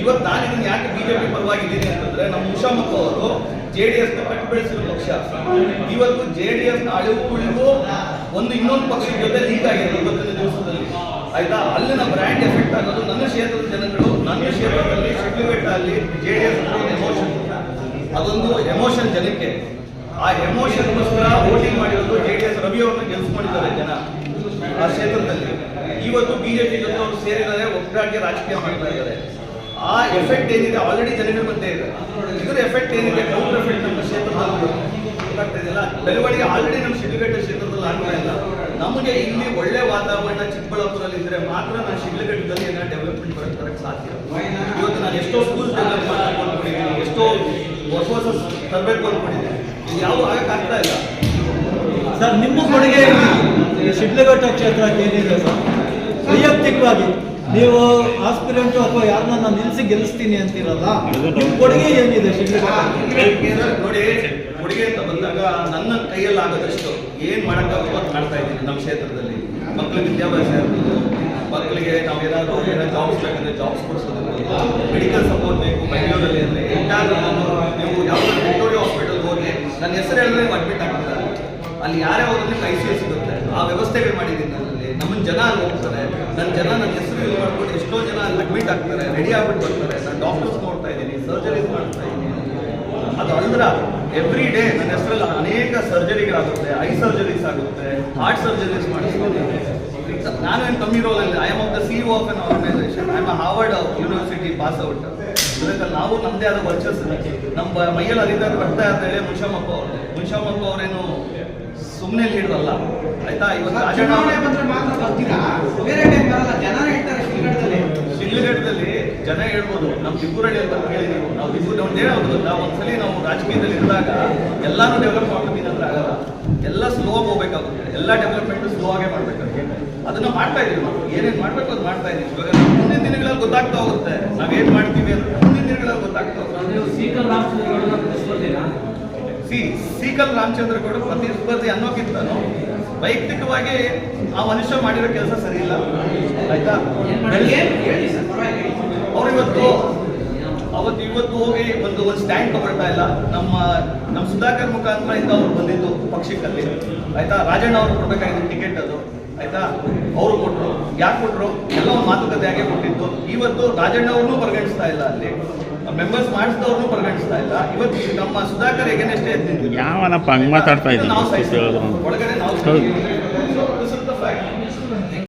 ಇವತ್ತು ನಾನು ಇದನ್ನು ಯಾಕೆ ಬಿಜೆಪಿ ಪರವಾಗಿದ್ದೀನಿ ಅಂತಂದ್ರೆ ನಮ್ಮ ಉಷಾಮಪ್ಪ ಅವರು ಜೆ ಡಿ ಎಸ್ನ ಕಟ್ಟು ಬೆಳೆಸಿರೋ ಪಕ್ಷ. ಇವತ್ತು ಜೆ ಡಿ ಎಸ್ನ ಅಳಿವು ಕುಳಿದು ಒಂದು ಇನ್ನೊಂದು ಪಕ್ಷದ ಜೊತೆ ಲೀಕ್ ಆಗಿದೆ ಇವತ್ತಿನ ದಿವಸದಲ್ಲಿ. ಆಯ್ತಾ? ಅಲ್ಲಿನ ಬ್ರ್ಯಾಂಡ್ ಎಫೆಕ್ಟ್ ಆಗೋದು ನನ್ನ ಕ್ಷೇತ್ರದ ಜನಗಳು, ನನ್ನ ಕ್ಷೇತ್ರದಲ್ಲಿ ಶಿಡ್ಲಿಬೆಟ್ಟ ಅಲ್ಲಿ ಜೆ ಡಿ ಎಸ್ ಎಮೋಷನ್ ಅದೊಂದು ಎಮೋಷನ್ ಜನಕ್ಕೆ. ಆ ಎಮೋಷನ್ಗೋಸ್ಕರ ವೋಟಿಂಗ್ ಮಾಡಿರೋದು ಜೆ ಡಿ ಎಸ್ ರವಿ ಅವ್ರನ್ನ ಗೆಲ್ಸ್ಕೊಂಡಿದ್ದಾರೆ ಜನ ಆ ಕ್ಷೇತ್ರದಲ್ಲಿ. ಇವತ್ತು ಬಿಜೆಪಿ ಜೊತೆ ಅವರು ಸೇರಿದ್ದಾರೆ ಒಟ್ಟಾಗಿ ರಾಜಕೀಯ ಮಾಡ್ತಾ ಇದ್ದಾರೆ. ಆ ಎಫೆಕ್ಟ್ ಏನಿದೆ? ಆಲ್ರೆಡಿ ಜನಗಳ ಮಧ್ಯೆ ಇದೆ. ಇದರ ಎಫೆಕ್ಟ್ ಏನಿದೆ? ಕೌಂಟರ್ ಎಫೆಕ್ಟ್ ನಮ್ಮ ಕ್ಷೇತ್ರದಲ್ಲಿ ಗೊತ್ತಾಗ್ತಾ ಇದೆಯಲ್ಲ? ಬೆಳವಣಿಗೆ ಆಲ್ರೆಡಿ ನಮ್ಮ ಶಿಡ್ಲಘಟ್ಟ ಕ್ಷೇತ್ರದಲ್ಲಿ ಆಗ್ತಾ ಇಲ್ಲ. ನಮಗೆ ಇಲ್ಲಿ ಒಳ್ಳೆ ವಾತಾವರಣ ಚಿಕ್ಕಬಳ್ಳಾಪುರದಲ್ಲಿ ಇದ್ರೆ ಮಾತ್ರ ನಾನು ಶಿಡ್ಲಘಟ್ಟದಲ್ಲಿ ಏನೋ ಡೆವಲಪ್ಮೆಂಟ್ ಬರೋಕ್ಕೆ ಸಾಧ್ಯ. ಇವತ್ತು ನಾನು ಎಷ್ಟೋ ಸ್ಕೂಲ್ ಡೆವಲಪ್ ಎಷ್ಟೋ ಹೊಸ ಹೊಸ ತರಬೇಕು ಇದು ಯಾವ ಆಗಕ್ಕಾಗ್ತಾ ಇಲ್ಲ. ಸರ್, ನಿಮ್ಮ ಕೊಡುಗೆ ಶಿಡ್ಲಘಟ್ಟ ಕ್ಷೇತ್ರಕ್ಕೆ ಏನಿದೆ ಸರ್? ವೈಯಕ್ತಿಕವಾಗಿ. ನೀವು ಆಸ್ಪಿರೆಂಟು ಅಥವಾ ಯಾರನ್ನ ನಿಲ್ಸಿ ಗೆಲ್ಲಿಸ್ತೀನಿ ಅಂತೀರಲ್ಲ ನಿಮ್ಮ ಕೊಡುಗೆ ಏನಿದೆ ನೋಡಿ ಕೊಡುಗೆ ಅಂತ ಬಂದಾಗ ನನ್ನ ಕೈಯಲ್ಲಿ ಆಗದಷ್ಟು ಏನ್ ಮಾಡೋಕ್ಕಾಗೋ ಮಾಡ್ತಾ ಇದ್ದೀನಿ ನಮ್ಮ ಕ್ಷೇತ್ರದಲ್ಲಿ. ಮಕ್ಕಳ ವಿದ್ಯಾಭ್ಯಾಸ ಇರ್ಬೋದು ಮಕ್ಕಳಿಗೆ ನಾವು ಏನಾದ್ರು ಏನೋ ಜಾಬ್ಸ್ ಬೇಕಂದ್ರೆ ಜಾಬ್ಸ್ ಕೊಡಿಸೋದಿರ್ಬೋದು ಮೆಡಿಕಲ್ ಸಪೋರ್ಟ್ ಬೇಕು ಬೆಂಗಳೂರಲ್ಲಿ ಅಂದ್ರೆ ಎಂಟಾದ್ರೂ ನೀವು ಯಾವ್ದಾದ್ರು ವಿಕ್ಟೋರಿಯಾ ಹಾಸ್ಪಿಟಲ್ ಹೋಗಿ ನನ್ನ ಹೆಸರು ಹೇಳಿದ್ರೆ ಅಡ್ಮಿಟ್ ಆಗ್ತಾರೆ? ಅಲ್ಲಿ ಯಾರೇ ಹೋದ್ರೆ ಐ ಸಿ ಸಿಗುತ್ತೆ. ಆ ವ್ಯವಸ್ಥೆಗಳು ಮಾಡಿದ್ದೀನಿ ನನ್ನಲ್ಲಿ ನಮ್ಮನ್ನ ಜನ ಅಲ್ಲಿ ಹೋಗ್ತಾರೆ. ನನ್ನ ಜನ ನನ್ನ ಹೆಸರು ಇಲ್ಲಿ ಮಾಡ್ಕೊಂಡು ಎಷ್ಟೋ ಜನ ಅಲ್ಲಿ ಅಡ್ಮಿಟ್ ಆಗ್ತಾರೆ ರೆಡಿ ಆಗ್ಬಿಟ್ಟು ಬರ್ತಾರೆ. ನಾನು ಡಾಕ್ಟರ್ಸ್ ನೋಡ್ತಾ ಇದ್ದೀನಿ ಸರ್ಜರೀಸ್ ಮಾಡ್ತಾ ಇದ್ದೀನಿ. ಅದು ಅಲ್ದ್ರ ಎವ್ರಿ ಡೇ ನನ್ನ ಹೆಸರಲ್ಲಿ ಅನೇಕ ಸರ್ಜರಿಗಳಾಗುತ್ತೆ ಐ ಸರ್ಜರೀಸ್ ಆಗುತ್ತೆ ಹಾರ್ಟ್ ಸರ್ಜರೀಸ್ ನಾನು ನಾನೇನು ಕಮ್ಮಿ ರೋಲಲ್ಲಿ I am of the C of an organisation I am Harvard University pass out ಅದಕ್ಕೆ ನಾವು ನಮ್ಮದೇ ಆದ ವರ್ಚಸ್ ನಮ್ಮ ಮೈಯಲ್ಲಿ ಅರಿದಾಗ ಬರ್ತಾ ಇರ್ತಾರೆ ಮುನ್ಶಾಮಪ್ಪ ಅವರು. ಮುನ್ಶಾಮಪ್ಪ ಅವರೇನು ಸುಮ್ಮನೆ ಲೀಡರ್ ಅಲ್ಲ ಆಯ್ತಾ? ಚುನಾವಣೆ ಬಂದ್ರೆ ಮಾತ್ರ ಬರ್ತೀರಾ? ಬೇರೆ ಟೈಮ್ ಬರಲ್ಲ ಜನ ಹೇಳ್ತಾರೆ ಶಿಲ್ಗಡದಲ್ಲಿ ಶಿಲ್ಗಡದಲ್ಲಿ ಜನ ಹೇಳ್ಬೋದು ನಮ್ಮ ಚಿಕ್ಕೂರಳ್ಳಿ ಅಂತ ಹೇಳಿ ನೀವು. ನಾವು ಚಿಕ್ಕೂರು ಒಂದು ಹೇಳೋದು ನಾವು ಒಂದ್ಸಲಿ ನಾವು ರಾಜಕೀಯದಲ್ಲಿ ಇದ್ದಾಗ ಎಲ್ಲಾನು ಡೆವಲಪ್ ಮಾಡ್ಬೇಕು ಅಂದ್ರೆ ಆಗಲ್ಲ. ಎಲ್ಲ ಸ್ಲೋ ಆಗಿ ಹೋಗ್ಬೇಕಾಗುತ್ತೆ. ಎಲ್ಲ ಡೆವಲಪ್ಮೆಂಟ್ ಸ್ಲೋ ಆಗೇ ಮಾಡ್ಬೇಕಾಗುತ್ತೆ. ಅದನ್ನ ಮಾಡ್ತಾ ಇದೀವಿ ನಾವು. ಏನೇನ್ ಮಾಡ್ಬೇಕು ಅದು ಮಾಡ್ತಾ ಇದೀವಿ ಇವಾಗ ಮುಂದಿನ ದಿನಗಳಲ್ಲಿ ಗೊತ್ತಾಗ್ತಾ ಹೋಗುತ್ತೆ. ನಾವೇನ್ ಮಾಡ್ತೀವಿ ಅಂತ ಮುಂದಿನ ದಿನಗಳಲ್ಲಿ ಗೊತ್ತಾಗ್ತಾ ಹೋಗುತ್ತೆ. ನೀವು ಸ್ಪರ್ಧೆನಾ ಸಿ ಸೀಕಲ್ ರಾಮಚಂದ್ರ ಗೌಡ ಪ್ರತಿಸ್ಪರ್ಧಿ ಅನ್ನೋಕ್ಕಿಂತನೂ ವೈಯಕ್ತಿಕವಾಗಿ ಆ ಮನುಷ್ಯ ಮಾಡಿರೋ ಕೆಲಸ ಸರಿ ಇಲ್ಲ ಆಯ್ತಾ ಅವ್ರಿವತ್ತು ಅವತ್ತು ಇವತ್ತು ಹೋಗಿ ಒಂದು ಒಂದು ಸ್ಟ್ಯಾಂಡ್ ತಗೊಳ್ತಾ ಇಲ್ಲ. ನಮ್ಮ ನಮ್ಮ ಸುಧಾಕರ್ ಮುಖಾಂತರ ಇಂದ ಅವ್ರು ಬಂದಿದ್ದು ಪಕ್ಷಕ್ಕಲ್ಲಿ. ಆಯ್ತಾ? ರಾಜಣ್ಣ ಅವ್ರು ಕೊಡ್ಬೇಕಾಗಿದ್ದು ಟಿಕೆಟ್ ಅದು. ಆಯ್ತಾ? ಅವ್ರು ಕೊಟ್ರು. ಯಾಕೆ ಕೊಟ್ರು? ಎಲ್ಲ ಒಂದು ಮಾತುಕತೆ ಆಗಿ ಕೊಟ್ಟಿತ್ತು ಇವತ್ತು ರಾಜಣ್ಣ ಅವ್ರನ್ನೂ ಪರಿಗಣಿಸ್ತಾ ಇಲ್ಲ ಅಲ್ಲಿ. ಮೆಂಬರ್ಸ್ ಮಾಡಿಸಿದವ್ರನ್ನೂ ಪರಿಗಣಿಸ್ತಾ ಇಲ್ಲ. ಇವತ್ತು ನಮ್ಮ ಸುಧಾಕರ್ ಯಾವನಪ್ಪ ಹಂಗ್ ಮಾತಾಡ್ತಾ ಇದ್ದೀನಿ ಒಳಗಡೆ ನಾವು ಹೌದು.